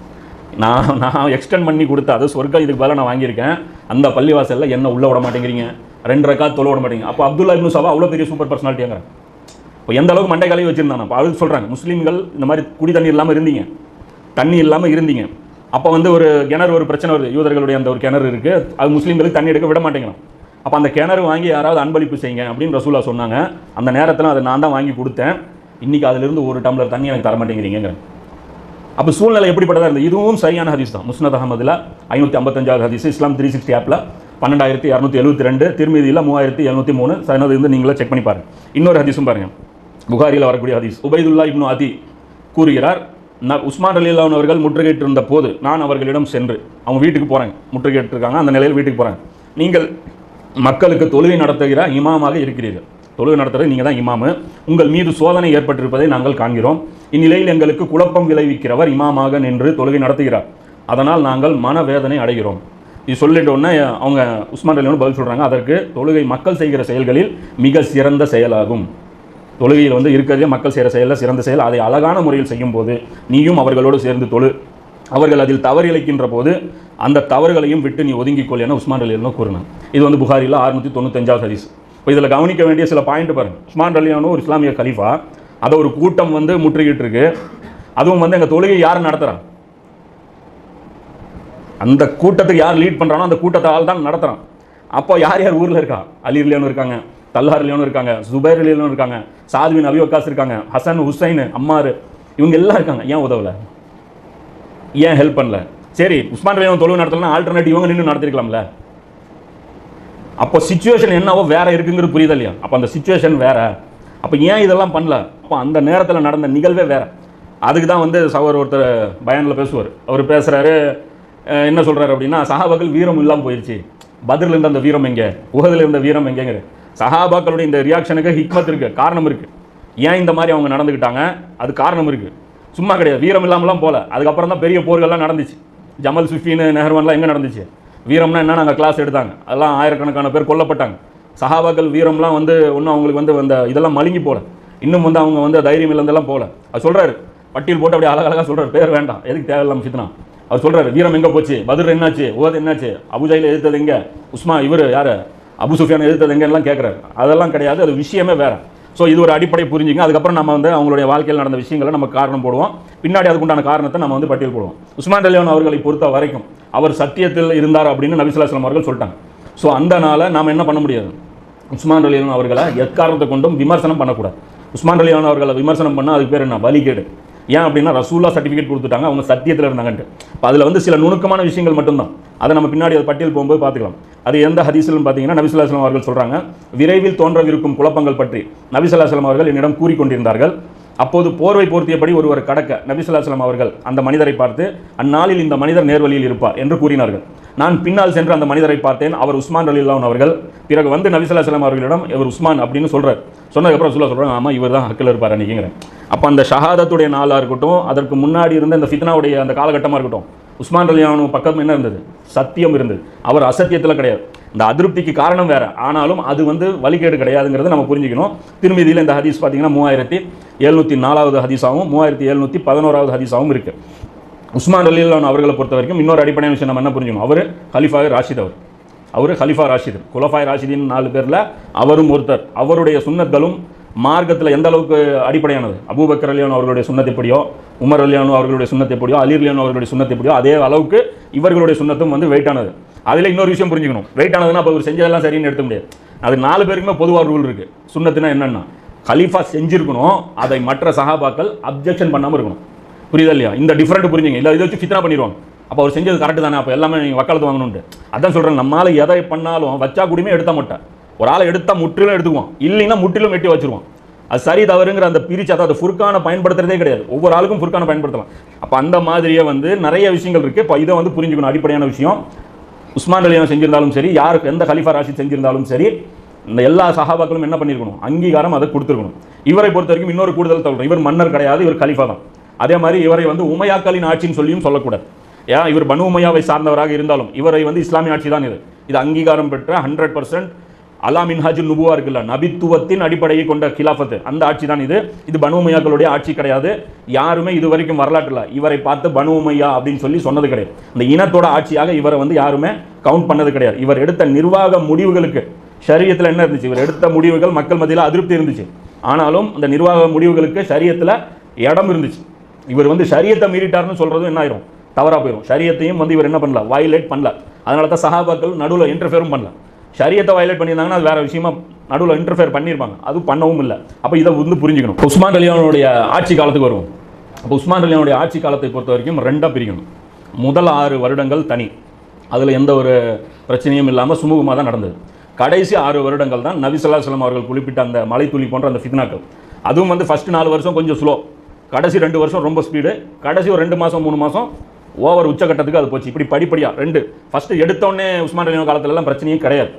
நான் நான் எக்ஸ்டெண்ட் பண்ணி கொடுத்த அது சொர்க்கம் இதுக்கு பதிலாக நான் வாங்கியிருக்கேன். அந்த பள்ளிவாசலில் என்ன உள்ளே விட மாட்டேங்கிறீங்க. ரெண்டு ரக்கா தொலை விட மாட்டேங்க. அப்போ அப்துல்லா இப்னு சபா அவ்வளோ பெரிய சூப்பர் பர்சனாலிட்டியாங்கிறேன் இப்போ எந்த அளவுக்கு மண்டை கலவி வச்சிருந்தாங்க அப்போ அது சொல்கிறாங்க முஸ்லீம்கள் இந்த மாதிரி குடி தண்ணி இல்லாமல் இருந்தீங்க. தண்ணி இல்லாமல் இருந்தீங்க. அப்போ வந்து ஒரு கிணறு ஒரு பிரச்சனை வருது. யூதர்களுடைய அந்த ஒரு கிணறு இருக்குது அது முஸ்லீம்களுக்கு தண்ணி எடுக்க விட மாட்டேங்கிறோம் அப்போ அந்த கிணறு வாங்கி யாராவது அன்பளிப்பு செய்யுங்க அப்படின்னு ரசூலா சொன்னாங்க. அந்த நேரத்தில் அதை நான் தான் வாங்கி கொடுத்தேன். இன்றைக்கி அதிலிருந்து ஒரு டம்ளர் தண்ணி எனக்கு தர மாட்டேங்கிறீங்கிறேன் அப்போ சூழ்நிலை எப்படிப்பட்டதா இருந்தது? இதுவும் சரியான ஹதீஸ் தான். முஸ்னத் அகமதில் ஐநூற்றி ஐம்பத்தஞ்சாவது ஹதீஸ் இஸ்லாம் த்ரீ சிக்ஸ்டி ஆப்பில் பன்னெண்டாயிரத்தி இரநூத்தி எழுபத்தி ரெண்டு திருமதியில் மூவாயிரத்தி எழுநூற்றி மூணு. சனது வந்து நீங்களே செக் பண்ணி பாருங்கள் இன்னொரு ஹதீஸும் பாருங்கள் புகாரியில் வரக்கூடிய ஹதீஸ். உபைதுல்லா இப்னு அதி கூறுகிறார் நான் உஸ்மான் அலிலான் அவர்கள் முற்றுகையிட்டிருந்த போது நான் அவர்களிடம் சென்று அவங்க வீட்டுக்கு போகிறேன் முற்றுகையிட்டிருக்காங்க அந்த நிலையில் வீட்டுக்கு போகிறேன் நீங்கள் மக்களுக்கு தொழுகை நடத்துகிற இமாமாக இருக்கிறீர்கள். தொழுகை நடத்துறது நீங்கள் தான் இமாமு. உங்கள் மீது சோதனை ஏற்பட்டிருப்பதை நாங்கள் காண்கிறோம். இந்நிலையில் எங்களுக்கு குழப்பம் விளைவிக்கிறவர் இமாமாக நின்று தொழுகை நடத்துகிறார். அதனால் நாங்கள் மனவேதனை அடைகிறோம். இது சொல்லிட்டோன்னே அவங்க உஸ்மான் அலியோட பதில் சொல்கிறாங்க அதற்கு தொழுகை மக்கள் செய்கிற செயல்களில் மிக சிறந்த செயலாகும். தொழுகையில் வந்து இருக்கிறதே மக்கள் செய்கிற செயலில் சிறந்த செயல். அதை அழகான முறையில் செய்யும்போது நீயும் அவர்களோடு சேர்ந்து தொழு. அவர்கள் அதில் தவறு இழைக்கின்ற போது அந்த தவறுகளையும் விட்டு நீ ஒதுங்கிக்கொள் என உஸ்மான் அலியனும் கூறினான் இது வந்து புகாரில் அறுநூற்றி தொண்ணூத்தஞ்சாவது ஹதீஸ். இப்போ இதில் கவனிக்க வேண்டிய சில பாயிண்ட் பாருங்கள் உஸ்மான் அலியானும் ஒரு இஸ்லாமிய கலீஃபா அதை ஒரு கூட்டம் வந்து முற்றுகிட்டு இருக்கு அதுவும் வந்து எங்கள் தொழுகை யார் நடத்துகிறான் அந்த கூட்டத்துக்கு யார் லீட் பண்ணுறானோ அந்த கூட்டத்தை ஆள் தான் நடத்துகிறான் அப்போ யார் யார் ஊரில் இருக்கா? அலிர்லேன்னு இருக்காங்க தல்ஹார் இருக்காங்க சுபைர் இருக்காங்க சாதுவின் அபிவக்காஸ் இருக்காங்க ஹசன் ஹுசைன் அம்மார் இவங்க எல்லாம் இருக்காங்க. ஏன் உதவலை? ஏன் ஹெல்ப் பண்ணல? சரி உஸ்மான் ரலியான் தொழுவு நடத்தலாம் ஆல்டர்னேட்டிவ் இவங்க நின்று நடத்திருக்கலாம்ல. அப்போ சுச்சுவேஷன் என்னவோ வேற இருக்குங்கிறது புரியுது இல்லையா? அப்போ அந்த சுச்சுவேஷன் வேற. அப்போ ஏன் இதெல்லாம் பண்ணல? அப்போ அந்த நேரத்தில் நடந்த நிகழ்வே வேற. அதுக்கு தான் வந்து சவர் ஒருத்தர் பயனில் பேசுவார். அவர் பேசுகிறாரு என்ன சொல்கிறாரு அப்படின்னா சஹாபாக்கள் வீரம் இல்லாமல் போயிடுச்சு பதிரில் இருந்த அந்த வீரம் எங்கே? உகதில் இருந்த வீரம் எங்கேங்கிற? சஹாபாக்களுடைய இந்த ரியாக்ஷனுக்கு ஹிக்மத் இருக்குது காரணம் இருக்குது ஏன் இந்த மாதிரி அவங்க நடந்துக்கிட்டாங்க அது காரணம் இருக்குது சும்மா கிடையாது வீரம் இல்லாமலாம் போகல அதுக்கப்புறம் தான் பெரிய போர்கள்லாம் நடந்துச்சு. ஜமல் சுஃபின்னு நெஹர்வான்லாம் எங்கே நடந்துச்சு? வீரம்னா என்ன? நாங்கள் கிளாஸ் எடுத்தாங்க. அதெல்லாம் ஆயிரக்கணக்கான பேர் கொல்லப்பட்டாங்க. சஹாபாக்கள் வீரம்லாம் வந்து ஒன்றும் அவங்களுக்கு வந்து அந்த இதெல்லாம் மழுங்கி போகல இன்னும் வந்து அவங்க வந்து தைரியம் இழந்தெல்லாம் போகல அது சொல்கிறாரு பட்டியல் போட்டு அப்படியே அழகழகாக சொல்கிறார் பேர் வேண்டாம். எதுக்கு தேவையில்லாமல் சித்தனா? அவர் சொல்கிறாரு வீரம் எங்கே போச்சு? பதிர் என்னாச்சு? ஓது என்னாச்சு? அபுஜாயில் எதிர்த்தது எங்கே? உஸ்மா இவர் யார்? அபு சுஃபியான் எதிர்த்தது எங்கெல்லாம் கேட்குறாரு அதெல்லாம் கிடையாது அது விஷயமே வேறு. ஸோ இது ஒரு அடிப்படை புரிஞ்சுங்க. அதுக்கப்புறம் நம்ம வந்து அவங்களுடைய வாழ்க்கையில் நடந்த விஷயங்களை நம்ம காரணம் போடுவோம். பின்னாடி அதுக்குண்டான காரணத்தை நம்ம வந்து பட்டியல் போடுவோம். உஸ்மான் ரலியான் அவர்களை பொறுத்த வரைக்கும் அவர் சத்தியத்தில் இருந்தார் அப்படின்னு நபிசுல்லாஸ்லாம் அவர்கள் சொல்லிட்டாங்க. ஸோ அந்த நாளை நாம் என்ன பண்ண முடியாது? உஸ்மான் ரலியான் அவர்களை எக்காரணத்தை கொண்டும் விமர்சனம் பண்ணக்கூடாது. உஸ்மான் ரலியான் அவர்களை விமர்சனம் பண்ணால் அதுக்கு பேர் என்ன? வழிகேடு ஏன் அப்படின்னா ரசூல்லா சர்டிஃபிகேட் கொடுத்துட்டாங்க அவங்க சத்தியத்தில் இருந்தாங்கன்ட்டு. இப்போ அதில் வந்து சில நுணுக்கமான விஷயங்கள் மட்டும்தான். அதை நம்ம பின்னாடி அது பட்டியல் போகும்போது பார்த்துக்கலாம். அது எந்த ஹதீஸ்லும் பார்த்தீங்கன்னா நபிசுல்லாஸ்லாம் அவர்கள் சொல்கிறாங்க விரைவில் தோன்றவிருக்கும் குழப்பங்கள் பற்றி. நபிசுல்லாஸ்லாம் அவர்கள் என்னிடம் கூறிக்கொண்டிருந்தார்கள். அப்போது போர்வை போர்த்தியபடி ஒருவர் கடக்க நபிசுல்லாஸ்லாம் அவர்கள் அந்த மனிதரை பார்த்து அந்நாளில் இந்த மனிதர் நேர்வழியில் இருப்பார் என்று கூறினார்கள். நான் பின்னால் சென்று அந்த மனிதரை பார்த்தேன் அவர் உஸ்மான் அலில்லான் அவர்கள். பிறகு வந்து நபிசுல்லாஸ்லாம் அவர்களிடம் இவர் உஸ்மான் அப்படின்னு சொல்கிறார் சொன்னதுக்கப்புறம் சொல்ல சொல்கிறாங்க ஆமாம் இவர் தான் ஹக்கில் இருப்பார் அன்றைக்கிங்கிறேன் அப்போ அந்த ஷஹாதத்துடைய நாளாக இருக்கட்டும் அதற்கு முன்னாடி இருந்த இந்த ஃபித்னாவுடைய அந்த காலகட்டமாக இருக்கட்டும் உஸ்மான் ரலியானு பக்கம் என்ன இருந்தது? சத்தியம் இருந்தது. அவர் அசத்தியத்தில் கிடையாது. இந்த அதிருப்திக்கு காரணம் வேறு. ஆனாலும் அது வந்து வழிகேடு கிடையாதுங்கிறத நம்ம புரிஞ்சுக்கணும். திருமதியில் இந்த ஹதீஸ் பார்த்தீங்கன்னா மூவாயிரத்தி எழுநூற்றி நாலாவது ஹதீஸாகவும் மூவாயிரத்தி எழுநூற்றி பதினோராவது ஹதீஸாகவும் இருக்குது உஸ்மான் ரலிலான் அவர்களை பொறுத்த வரைக்கும் இன்னொரு அடிப்படையான விஷயம் நம்ம என்ன புரிஞ்சுக்கணும்? அவர் ஹலிஃபாவே ராஷித் அவர். அவர் ஹலிஃபா ராஷித். குலஃபாய் ராஷிதின் நாலு பேரில் அவரும் ஒருத்தர். அவருடைய சுண்ணத்தலும் மார்க்கத்தில் எந்த அளவுக்கு அடிப்படையானது? அபூபக்கர் அலியான் அவர்களுடைய சுண்ணத் உமர் அலியானு அவர்களுடைய சுண்ணத் எப்படியோ அலி அலியானு அவர்களுடைய சுண்ணத்தெப்படியோ அதே அளவுக்கு இவர்களுடைய சுண்ணத்தும் வந்து வெயிட்டானது அதில் இன்னொரு விஷயம் புரிஞ்சுக்கணும். வெயிட் ஆனதுன்னா அப்போ அவர் செஞ்சதெல்லாம் சரின்னு எடுத்த முடியாது. அது நாலு பேருக்குமே பொதுவாக ரூல் இருக்குது சுண்ணத்துனா என்னென்னா கலீஃபா செஞ்சுருக்கணும் அதை மற்ற சகாபாக்கள் அப்ஜெக்ஷன் பண்ணாமல் இருக்கணும். புரியுதா இல்லையா? இந்த டிஃப்ரெண்ட் புரிஞ்சுங்க. இல்லை இதை வச்சு ஃபித்னா பண்ணிடுவாங்க. அப்போ அவர் செஞ்சது கரெக்டு தானே? அப்போ எல்லாமே நீங்கள் வக்காலத்து வாங்கணுன்ட்டு அதான் சொல்கிறேன் நம்மளால எதை பண்ணாலும் வச்சா கூடயுமே எடுத்த மாட்டேன் ஒரு ஆளை எடுத்தால் முற்றிலும் எடுத்துக்குவோம் இல்லைன்னா முற்றிலும் வெட்டி வச்சுருவோம் அது சரி தவறுங்கிற அந்த பிரிச்சு அதாவது ஃபுர்கானை பயன்படுத்துறதே கிடையாது. ஒவ்வொரு ஆளுக்கும் ஃபுர்கானை பயன்படுத்தலாம். அப்போ அந்த மாதிரியே வந்து நிறைய விஷயங்கள் இருக்குது இப்போ இதை வந்து புரிஞ்சுக்கணும். அடிப்படையான விஷயம். உஸ்மான் அலியான் செஞ்சிருந்தாலும் சரி யாருக்கு எந்த ஹலிஃபா ராஷித் செஞ்சிருந்தாலும் சரி இந்த எல்லா சகாபாக்களும் என்ன பண்ணியிருக்கணும் அங்கீகாரம் அதை கொடுத்துருக்கணும். இவரை பொறுத்த வரைக்கும் இன்னொரு கூடுதல் தகவல் இவர் மன்னர் கிடையாது இவர் கலிஃபா தான். அதே மாதிரி இவரை வந்து உமையாக்களின் ஆட்சின்னு சொல்லியும் சொல்லக்கூடாது. ஏன்? இவர் பனு உமையாவை சார்ந்தவராக இருந்தாலும் இவரை வந்து இஸ்லாமிய ஆட்சி தான் இது. இது அங்கீகாரம் பெற்ற ஹண்ட்ரட் பர்சன்ட் அலா மின்ஹாஜுல் நுபுவா இருக்குல்ல நபித்துவத்தின் அடிப்படையை கொண்ட கிலாஃபத்து. அந்த ஆட்சி தான் இது. இது பனுமையாக்களுடைய ஆட்சி கிடையாது. யாருமே இது வரைக்கும் வரலாற்றில் இவரை பார்த்து பனுமையா அப்படின்னு சொல்லி சொன்னது கிடையாது. இந்த இனத்தோட ஆட்சியாக இவரை வந்து யாருமே கவுண்ட் பண்ணது கிடையாது. இவர் எடுத்த நிர்வாக முடிவுகளுக்கு சரியத்தில் என்ன இருந்துச்சு? இவர் எடுத்த முடிவுகள் மக்கள் மத்தியில் அதிருப்தி இருந்துச்சு. ஆனாலும் அந்த நிர்வாக முடிவுகளுக்கு சரியத்தில் இடம் இருந்துச்சு. இவர் வந்து சரியத்தை மீறிட்டார்னு சொல்கிறதும் என்ன ஆயிரும்? தவறாக போயிடும் சரியத்தையும் வந்து இவர் என்ன பண்ணல? வயலேட் பண்ணல. அதனால தான் சஹாபாக்கள் நடுவில் இன்டர்ஃபியரும் பண்ணல. ஷரியத்தை வயலேட் பண்ணியிருந்தாங்கன்னா அது வேற விஷயமா நடுவில் இன்டர்ஃபியர் பண்ணியிருப்பாங்க. அது பண்ணவும் இல்லை. அப்போ இதை வந்து புரிஞ்சுக்கணும். உஸ்மான் அலியானுடைய ஆட்சி காலத்துக்கு வருவோம். அப்போ உஸ்மான் அலியானுடைய ஆட்சி காலத்தை பொறுத்த வரைக்கும் ரெண்டாக பிரிக்கணும். முதல் ஆறு வருடங்கள் தனி. அதில் எந்த ஒரு பிரச்சனையும் இல்லாமல் சுமூகமாக தான் நடந்தது. கடைசி ஆறு வருடங்கள் தான் நபி அவர்கள் குறிப்பிட்ட அந்த மலைத்துளி போன்ற அந்த ஃபித்னாக்கள். அதுவும் வந்து ஃபஸ்ட்டு நாலு வருஷம் கொஞ்சம் ஸ்லோ கடைசி ரெண்டு வருஷம் ரொம்ப ஸ்பீடு கடைசி ஒரு ரெண்டு மாதம் மூணு மாதம் ஓவர் உச்சகட்டத்துக்கு அது போச்சு. இப்படி படிப்படியாக ரெண்டு. ஃபஸ்ட்டு எடுத்தோடனே உஸ்மான் ரலியோ காலத்துலலாம் பிரச்சனையும் கிடையாது.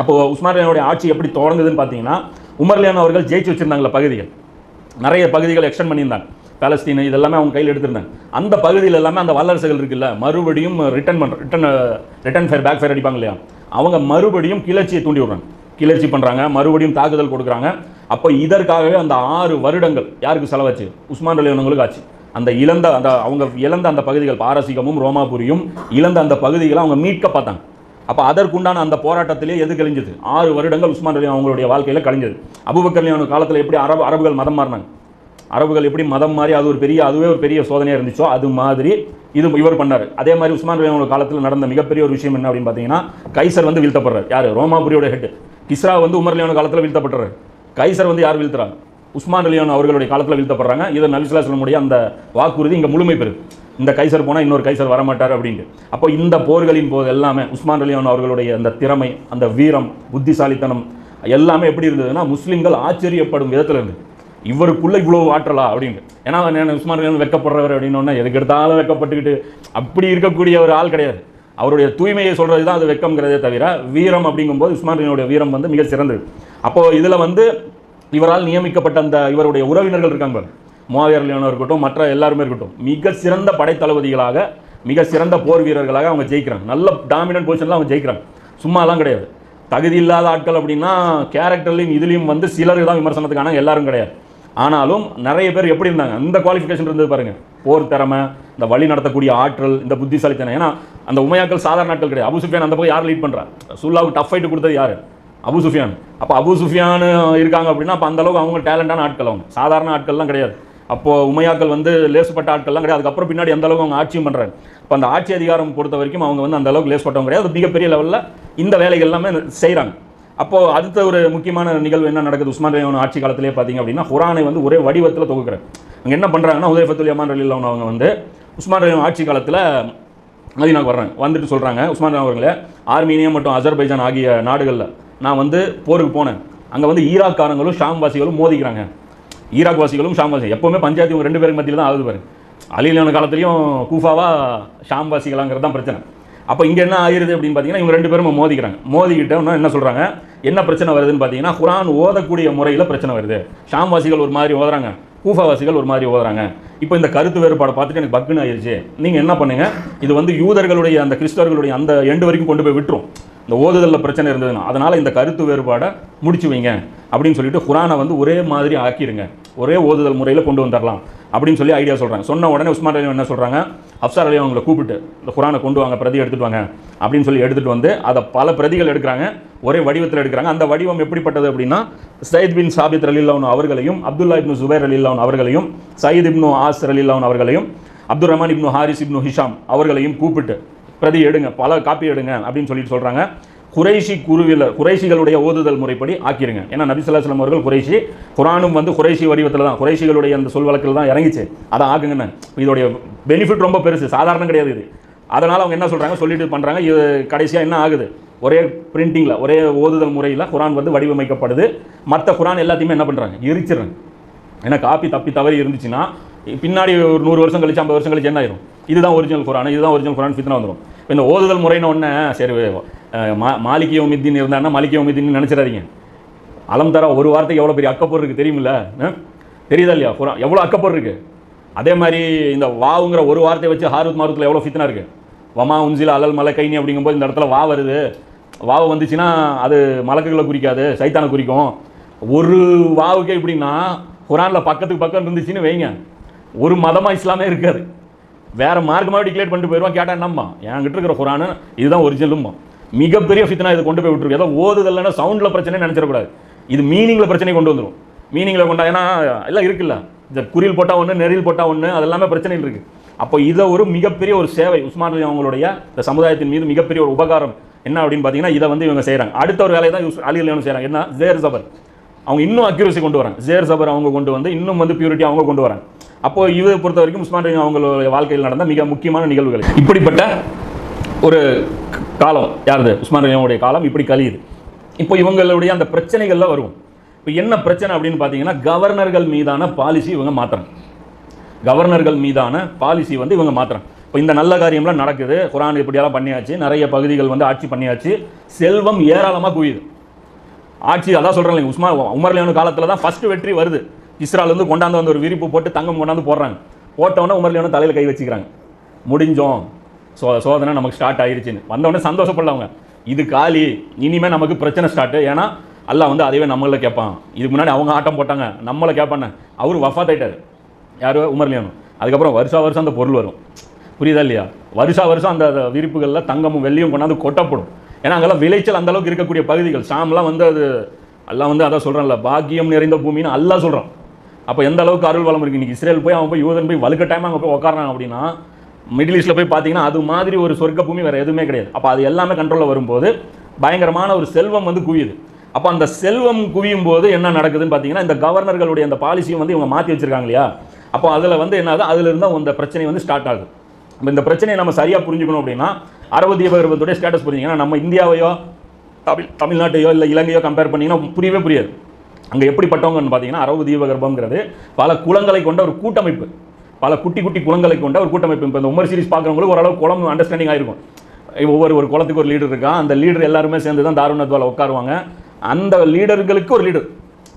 அப்போது உஸ்மான் ரலியோடைய ஆட்சி எப்படி தொடங்குதுன்னு பார்த்தீங்கன்னா உமர்லியான் அவர்கள் ஜெயிச்சு வச்சிருந்தாங்களே பகுதிகள். நிறைய பகுதிகள் எக்ஸ்டெண்ட் பண்ணியிருந்தாங்க. பாலஸ்தீன் இதெல்லாமே அவங்க கையில் எடுத்திருந்தாங்க. அந்த பகுதியில் எல்லாமே அந்த வல்லரசுகள் இருக்குல்ல மறுபடியும் ரிட்டர்ன் பண்ணுற return return fare back fare அடிப்பாங்க இல்லையா? அவங்க மறுபடியும் கிளர்ச்சியை தூண்டி விடுறாங்க. கிளர்ச்சி பண்ணுறாங்க மறுபடியும் தாக்குதல் கொடுக்குறாங்க. அப்போ இதற்காகவே அந்த ஆறு வருடங்கள் யாருக்கு செலவாச்சு? உஸ்மான் ரலியானவங்களுக்கு ஆச்சு அந்த இழந்த அந்த அவங்க இழந்த அந்த பகுதிகள் பாரசீகமும் ரோமாபுரியும் இழந்த அந்த பகுதிகளை அவங்க மீட்க பார்த்தாங்க. அப்போ அதற்குண்டான அந்த போராட்டத்திலே எது கழிஞ்சது? ஆறு வருடங்கள் உஸ்மான் அலி அவங்களுடைய வாழ்க்கையில் கழிஞ்சது. அபுபக்கர் காலத்தில் எப்படி அரபு அரபுகள் மதம் மாறினாங்க? அரபுகள் எப்படி மதம் மாறி அது ஒரு பெரிய அதுவே ஒரு பெரிய சோதனையாக இருந்துச்சோ அது மாதிரி இது இவர் பண்ணார். அதே மாதிரி உஸ்மான் ரலியானோட காலத்தில் நடந்த மிகப்பெரிய ஒரு விஷயம் என்ன அப்படின்னு பார்த்தீங்கன்னா கைசர் வந்து வீழ்த்தப்படுறார். யார்? ரோமாபுரியோட ஹெட் கிஸ்ரா வந்து உமர் அலியானோட காலத்தில் வீழ்த்தப்படுறாரு கைசர் வந்து யார் வீழ்த்துறாங்க? உஸ்மான் அலியான் அவர்களுடைய காலத்தில் வீழ்த்தப்படுறாங்க. இதை நபிசுல்லா சொல்லமுடிய அந்த வாக்குறுதி இங்கே முழுமை பெறுது. இந்த கைசர் போனால் இன்னொரு கைசர் வரமாட்டார் அப்படின்ட்டு. அப்போ இந்த போர்களின் போது எல்லாமே உஸ்மான் அலியான் அவர்களுடைய அந்த திறமை அந்த வீரம் புத்திசாலித்தனம் எல்லாமே எப்படி இருந்ததுன்னா முஸ்லீம்கள் ஆச்சரியப்படும் விதத்தில் இருந்தது. இவருக்குள்ளே இவ்வளோ ஆற்றலா அப்படின்னு ஏன்னா நான் உஸ்மான் அலியான் வெக்கப்படுறவர் அப்படின்னோன்னா எதுக்கு எடுத்தாலும் வெக்கப்பட்டுக்கிட்டு அப்படி இருக்கக்கூடிய ஒரு ஆள் கிடையாது. அவருடைய தூய்மையை சொல்கிறது தான் அது வெக்கம்ங்கிறதே தவிர வீரம் அப்படிங்கும்போது உஸ்மான் அலியானுடைய வீரம் வந்து மிக சிறந்தது. அப்போது இதில் வந்து இவரால் நியமிக்கப்பட்ட அந்த இவருடைய உறவினர்கள் இருக்காங்க பாருங்க. முவாவியர் இருக்கட்டும் மற்ற எல்லாருமே இருக்கட்டும். மிக சிறந்த படைத்தளபதிகளாக மிக சிறந்த போர் வீரர்களாக அவங்க ஜெயிக்கிறாங்க. நல்ல டாமினன்ட் பொசிஷனில் அவங்க ஜெயிக்கிறாங்க. சும்மாலாம் கிடையாது. தகுதி இல்லாத ஆட்கள் அப்படின்னா கேரக்டர்லையும் இதுலேயும் வந்து சிலர் தான் விமர்சனத்துக்கான எல்லாரும் கிடையாது. ஆனாலும் நிறைய பேர் எப்படி இருந்தாங்க? அந்த குவாலிஃபிகேஷன் இருந்தது பாருங்கள் போர் திறமை இந்த வழி நடத்தக்கூடிய ஆற்றல் இந்த புத்திசாலித்தனம். ஏன்னா அந்த உமையாக்கள் சாதாரண ஆட்கள் கிடையாது. அபுசுஃபியான் அந்த பக்கம் யார் லீட் பண்ணுறா சுல்லாவுக்கு டஃப் ஃபைட்டு கொடுத்தது யார்? அபு சுஃபியான். அப்போ அபு சுஃபியான் இருக்காங்க அப்படின்னா அப்போ அந்த அளவுக்கு அவங்க டேலண்டான ஆட்கள் அவங்க. சாதாரண ஆட்கள்லாம் கிடையாது. அப்போ உமையாக்கள் வந்து லேசுப்பட்ட ஆட்கள்லாம் கிடையாது. அதுக்கப்புறம் பின்னாடி அந்த அளவுக்கு அவங்க ஆட்சியும் பண்ணுறாங்க இப்போ அந்த ஆட்சி அதிகாரம் பொறுத்த வரைக்கும் அவங்க வந்து அந்த அளவுக்கு லேசுப்பட்டவங்க கிடையாது. அது மிகப்பெரிய லெவலில் இந்த வேலைகள் எல்லாமே செய்கிறாங்க அப்போது அடுத்த ஒரு முக்கியமான நிகழ்வு என்ன நடக்குது? உஸ்மான் ரலியல்லாஹு ஆட்சி காலத்திலே பார்த்தீங்க அப்படின்னா குரானை வந்து ஒரே வடிவத்தில் தொகுக்கிறாங்க அங்கே என்ன பண்ணுறாங்கன்னா உதயஃபத்துல் யமான் ரலியல்லாஹு அவங்க வந்து உஸ்மான் ரலியல்லாஹு ஆட்சி காலத்தில் மதீனாக்கு வர்றாங்க. வந்துட்டு சொல்கிறாங்க உஸ்மான் ரலியல்லாஹு அவர்களே ஆர்மீனியா மற்றும் அசர்பைஜான் ஆகிய நாடுகளில் நான் வந்து போருக்கு போனேன். அங்கே வந்து ஈராக்காரங்களும் ஷாம்வாசிகளும் மோதிக்கிறாங்க. ஈராக் வாசிகளும் ஷாம் வாசி எப்போவுமே பஞ்சாயத்து இவங்க ரெண்டு பேருக்கு மத்தியில் தான் ஆகுது பாருங்க அலிலான காலத்துலேயும் கூஃபாவா ஷாம் வாசிகளாங்கிறது தான் பிரச்சனை. அப்போ இங்கே என்ன ஆயிருது அப்படின்னு பார்த்தீங்கன்னா இவங்க ரெண்டு பேரும் மோதிக்கிறாங்க. மோதிக்கிட்டோம்னா என்ன சொல்கிறாங்க என்ன பிரச்சனை வருதுன்னு பார்த்தீங்கன்னா குரான் ஓதக்கூடிய முறையில் பிரச்சனை வருது. ஷாம் வாசிகள் ஒரு மாதிரி ஓதுறாங்க. கூஃபா வாசிகள் ஒரு மாதிரி ஓதுறாங்க. இப்போ இந்த கருத்து வேறுபாடை பார்த்துட்டு எனக்கு பக்குன்னு ஆயிடுச்சு நீங்கள் என்ன பண்ணுங்கள் இது வந்து யூதர்களுடைய அந்த கிறிஸ்தவர்களுடைய அந்த எண்டு வரைக்கும் கொண்டு போய் விட்டுரும். இந்த ஓதுதலில் பிரச்சனை இருந்ததுன்னா அதனால் இந்த கருத்து வேறுபாடை முடிச்சு வைங்க அப்படின்னு சொல்லிட்டு குரானை வந்து ஒரே மாதிரி ஆக்கிடுங்க ஒரே ஓதுதல் முறையில் கொண்டு வந்துடலாம் அப்படின்னு சொல்லி ஐடியா சொல்கிறாங்க சொன்ன உடனே உஸ்மான் அலி என்ன சொல்கிறாங்க அப்சார் அலி அவங்களை கூப்பிட்டு இந்த குரானை கொண்டு வாங்க பிரதி எடுத்துட்டு வாங்க அப்படின்னு சொல்லி எடுத்துகிட்டு வந்து அதை பல பிரதிகள் எடுக்கிறாங்க. ஒரே வடிவத்தில் எடுக்கிறாங்க. அந்த வடிவம் எப்படிப்பட்டது அப்படின்னா சயித் பின் சாபித் அலில்லான் அவர்களையும் அப்துல்லா இப்னு ஜுபைர் அலில்லான் அவர்களையும் சயீத் இப்னு ஆசர் அலில்லான் அவர்களையும் Abdul Rahman ibn Harith ibn Hisham அவர்களையும் கூப்பிட்டு பிரதி எடுங்க பல காப்பி எடுங்க அப்படின்னு சொல்லிட்டு சொல்கிறாங்க குறைஷி குருவில் குறைஷிகளுடைய ஓதுதல் முறைப்படி ஆக்கிருங்க. ஏன்னா நபி அவர்கள் குறைஷி குரானும் வந்து குறைஷி வடிவத்தில் தான் குறைஷிகளுடைய அந்த சொல் வழக்கில் தான் இறங்கிச்சு. அதை ஆக்குங்கன்னு இதோடைய பெனிஃபிட் ரொம்ப பெருசு சாதாரணம் கிடையாது இது. அதனால் அவங்க என்ன சொல்கிறாங்க சொல்லிட்டு பண்ணுறாங்க இது கடைசியாக என்ன ஆகுது? ஒரே பிரிண்டிங்கில் ஒரே ஓதுதல் முறையில் குரான் வந்து வடிவமைக்கப்படுது. மற்ற குரான் எல்லாத்தையுமே என்ன பண்ணுறாங்க எரிச்சிடுறாங்க. ஏன்னா காப்பி தப்பி தவறி இருந்துச்சுன்னா பின்னாடி ஒரு நூறு வருஷம் கழிச்சு ஐம்பது வருஷம் கழிச்சு என்ன ஆயிரும்? இதுதான் ஒரிஜினல் குரான் இதுதான் ஒரிஜினல் குரான் ஃபித்னா வந்துடும் இப்போ இந்த ஓதுதல் முறைன்னு ஒன்று சரி மா மாலிகிய உமித்தின் இருந்தான்னா மாலிகிய உமித்தின்னு நினச்சிடாதீங்க. அலம் தர ஒரு வார்த்தைக்கு எவ்வளோ பெரிய அக்கப்பொருள் இருக்குது தெரியுமில்ல? தெரியுதா இல்லையா? குரான் எவ்வளோ அக்கப்பொருள் இருக்குது அதே மாதிரி இந்த வாவுங்கிற ஒரு வார்த்தையை வச்சு ஹாரூத் மாரூத்தில் எவ்வளோ ஃபித்னா இருக்குது வமா உன்சில அலல் மலை கைனி அப்படிங்கும்போது இந்த இடத்துல வா வருது. வாவு வந்துச்சுன்னா அது மலக்குகளை குறிக்காது சைத்தானை குறிக்கும். ஒரு வாவுக்கே எப்படின்னா குரானில் பக்கத்துக்கு பக்கம் இருந்துச்சுன்னு வைங்க. ஒரு மதமாக இஸ்லாமே இருக்காது. வேறு மார்க்கமாக டிக்ளேர் பண்ணிட்டு போயிடுவான் கேட்டா என்னம்மா? என்கிட்ட இருக்கிற குரானு இதுதான் ஒரிஜினலும்மா மிகப்பெரிய ஃபித்னா இதை கொண்டு போய் விட்டுருக்கு. ஏதோ ஓதுதல்னா சவுண்டில் பிரச்சனை நினச்சிடக்கூடாது. இது மீனிங்கில் பிரச்சனை கொண்டு வந்துடும் மீனிங்கில் கொண்டா ஏன்னா எல்லாம் இருக்குல்ல. இந்த குறியில் போட்டால் ஒன்று நெறியில் போட்டால் ஒன்று அதெல்லாமே பிரச்சனைகள் இருக்குது அப்போ இதை ஒரு மிகப்பெரிய ஒரு சேவை உஸ்மான் அலி அவங்களுடைய இந்த சமுதாயத்தின் மீது மிகப்பெரிய ஒரு உபகாரம். என்ன அப்படின்னு பார்த்தீங்கன்னா இதை வந்து இவங்க செய்கிறாங்க அடுத்த ஒரு வேலையை தான் யூஸ் அலி அலியானும் செய்கிறாங்க என்ன? ஜேர் ஜபர் அவங்க இன்னும் அக்யூரசி கொண்டு வராங்க ஜேர் சபர் அவங்க கொண்டு வந்து இன்னும் வந்து பியூரிட்டி அவங்க கொண்டு வராங்க அப்போ இதை பொறுத்த வரைக்கும் உஸ்மான் அலி அவங்களுடைய வாழ்க்கையில் நடந்த மிக முக்கியமான நிகழ்வுகள். இப்படிப்பட்ட ஒரு காலம் யாருது? உஸ்மான் ரலியாவுடைய காலம் இப்படி கழியுது. இப்போ இவங்களுடைய அந்த பிரச்சனைகள்லாம் வரும் இப்போ என்ன பிரச்சனை அப்படின்னு பார்த்தீங்கன்னா கவர்னர்கள் மீதான பாலிசி இவங்க மாற்றுறாங்க கவர்னர்கள் மீதான பாலிசி வந்து இவங்க மாற்றுறாங்க இப்போ இந்த நல்ல காரியம்லாம் நடக்குது. குரான் இப்படியெல்லாம் பண்ணியாச்சு. நிறைய பகுதிகள் வந்து ஆட்சி பண்ணியாச்சு. செல்வம் ஏராளமாக குவியுது. ஆட்சி அதான் சொல்கிறேன் உஸ்மா உமர்லியானு காலத்தில் தான் ஃபர்ஸ்ட் வெற்றி வருது. இஸ்ராலேருந்து கொண்டாந்து வந்து ஒரு விரிப்பு போட்டு தங்கம் கொண்டாந்து போடுறாங்க. போட்டவொடனே உமர்லியானு தலையில் கை வச்சுக்கிறாங்க. முடிஞ்சோம். சோ சோதனை நமக்கு ஸ்டார்ட் ஆயிருச்சுன்னு. வந்தவொடனே சந்தோஷப்படலவங்க. இது காலி இனிமேல் நமக்கு பிரச்சனை ஸ்டார்ட் ஏன்னா அல்லாஹ் வந்து அதைவே நம்மள கேட்பான் இதுக்கு முன்னாடி அவங்க ஆட்டம் போட்டாங்க. நம்மளை கேட்பானே அவர் வஃபாத் ஆயிட்டார். யார்? உமர்லியானு. அதுக்கப்புறம் வருஷா வருஷம் அந்த பொருள் வரும். புரியுதா இல்லையா? வருஷா வருஷம் அந்த விரிப்புகளில் தங்கமும் வெள்ளியும் கொண்டாந்து கொட்டப்படும். ஏன்னா அங்கெல்லாம் விளைச்சல் அந்த அளவுக்கு இருக்கக்கூடிய பகுதிகள். ஷாம்லாம் வந்து அது எல்லாம் வந்து அதான் சொல்கிறான்ல பாக்கியம் நிறைந்த பூமின்னு அல்லாஹ் சொல்கிறான் அப்போ எந்த அளவுக்கு அருள் வளம் இருக்கு? இன்றைக்கி இஸ்ரேல் போய் அவன் போய் யூதன் போய் வலுக்க டைம் அங்கே போய் உட்காரான் அப்படின்னா மிடில் ஈஸ்ட்டில் போய் பார்த்தீங்கன்னா அது மாதிரி ஒரு சொர்க்க பூமி வேறு எதுவுமே கிடையாது. அப்போ அது எல்லாமே கண்ட்ரோலில் வரும்போது பயங்கரமான ஒரு செல்வம் வந்து குவியுது. அப்போ அந்த செல்வம் குவியும் போது என்ன நடக்குதுன்னு பார்த்தீங்கன்னா இந்த கவர்னர்களுடைய அந்த பாலிசியை வந்து இவங்க மாற்றி வச்சிருக்காங்க இல்லையா? அப்போ அதில் வந்து என்னது ஆகுது அதில் இருந்தால் அந்த பிரச்சனை வந்து ஸ்டார்ட் ஆகுது. இப்போ இந்த பிரச்சனையை நம்ம சரியாக புரிஞ்சுக்கணும் அப்படின்னா அரபு தீபகற்பத்துடைய ஸ்டேட்டஸ் புரிஞ்சுங்கன்னா நம்ம இந்தியாவையோ தமிழ் தமிழ்நாட்டையோ இல்லை இலங்கையோ கம்பேர் பண்ணிங்கன்னா புரியவே புரியாது. அங்கே எப்படிப்பட்டவங்கன்னு பார்த்தீங்கன்னா அரபு தீபகற்பம்ங்கிறது பல குளங்களை கொண்ட ஒரு கூட்டமைப்பு. பல குட்டி குட்டி குளங்களை கொண்ட ஒரு கூட்டமைப்பு. இப்போ இந்த உமர் சீரிஸ் பார்க்குறவங்களுக்கு ஓரளவு குளம் அண்டர்ஸ்டாண்டிங் ஆயிருக்கும். ஒவ்வொரு ஒரு குளத்துக்கு ஒரு லீடர் இருக்கான் அந்த லீடர் எல்லாருமே சேர்ந்து தான் தாருணத்வால உட்காருவாங்க. அந்த லீடர்களுக்கு ஒரு லீடர்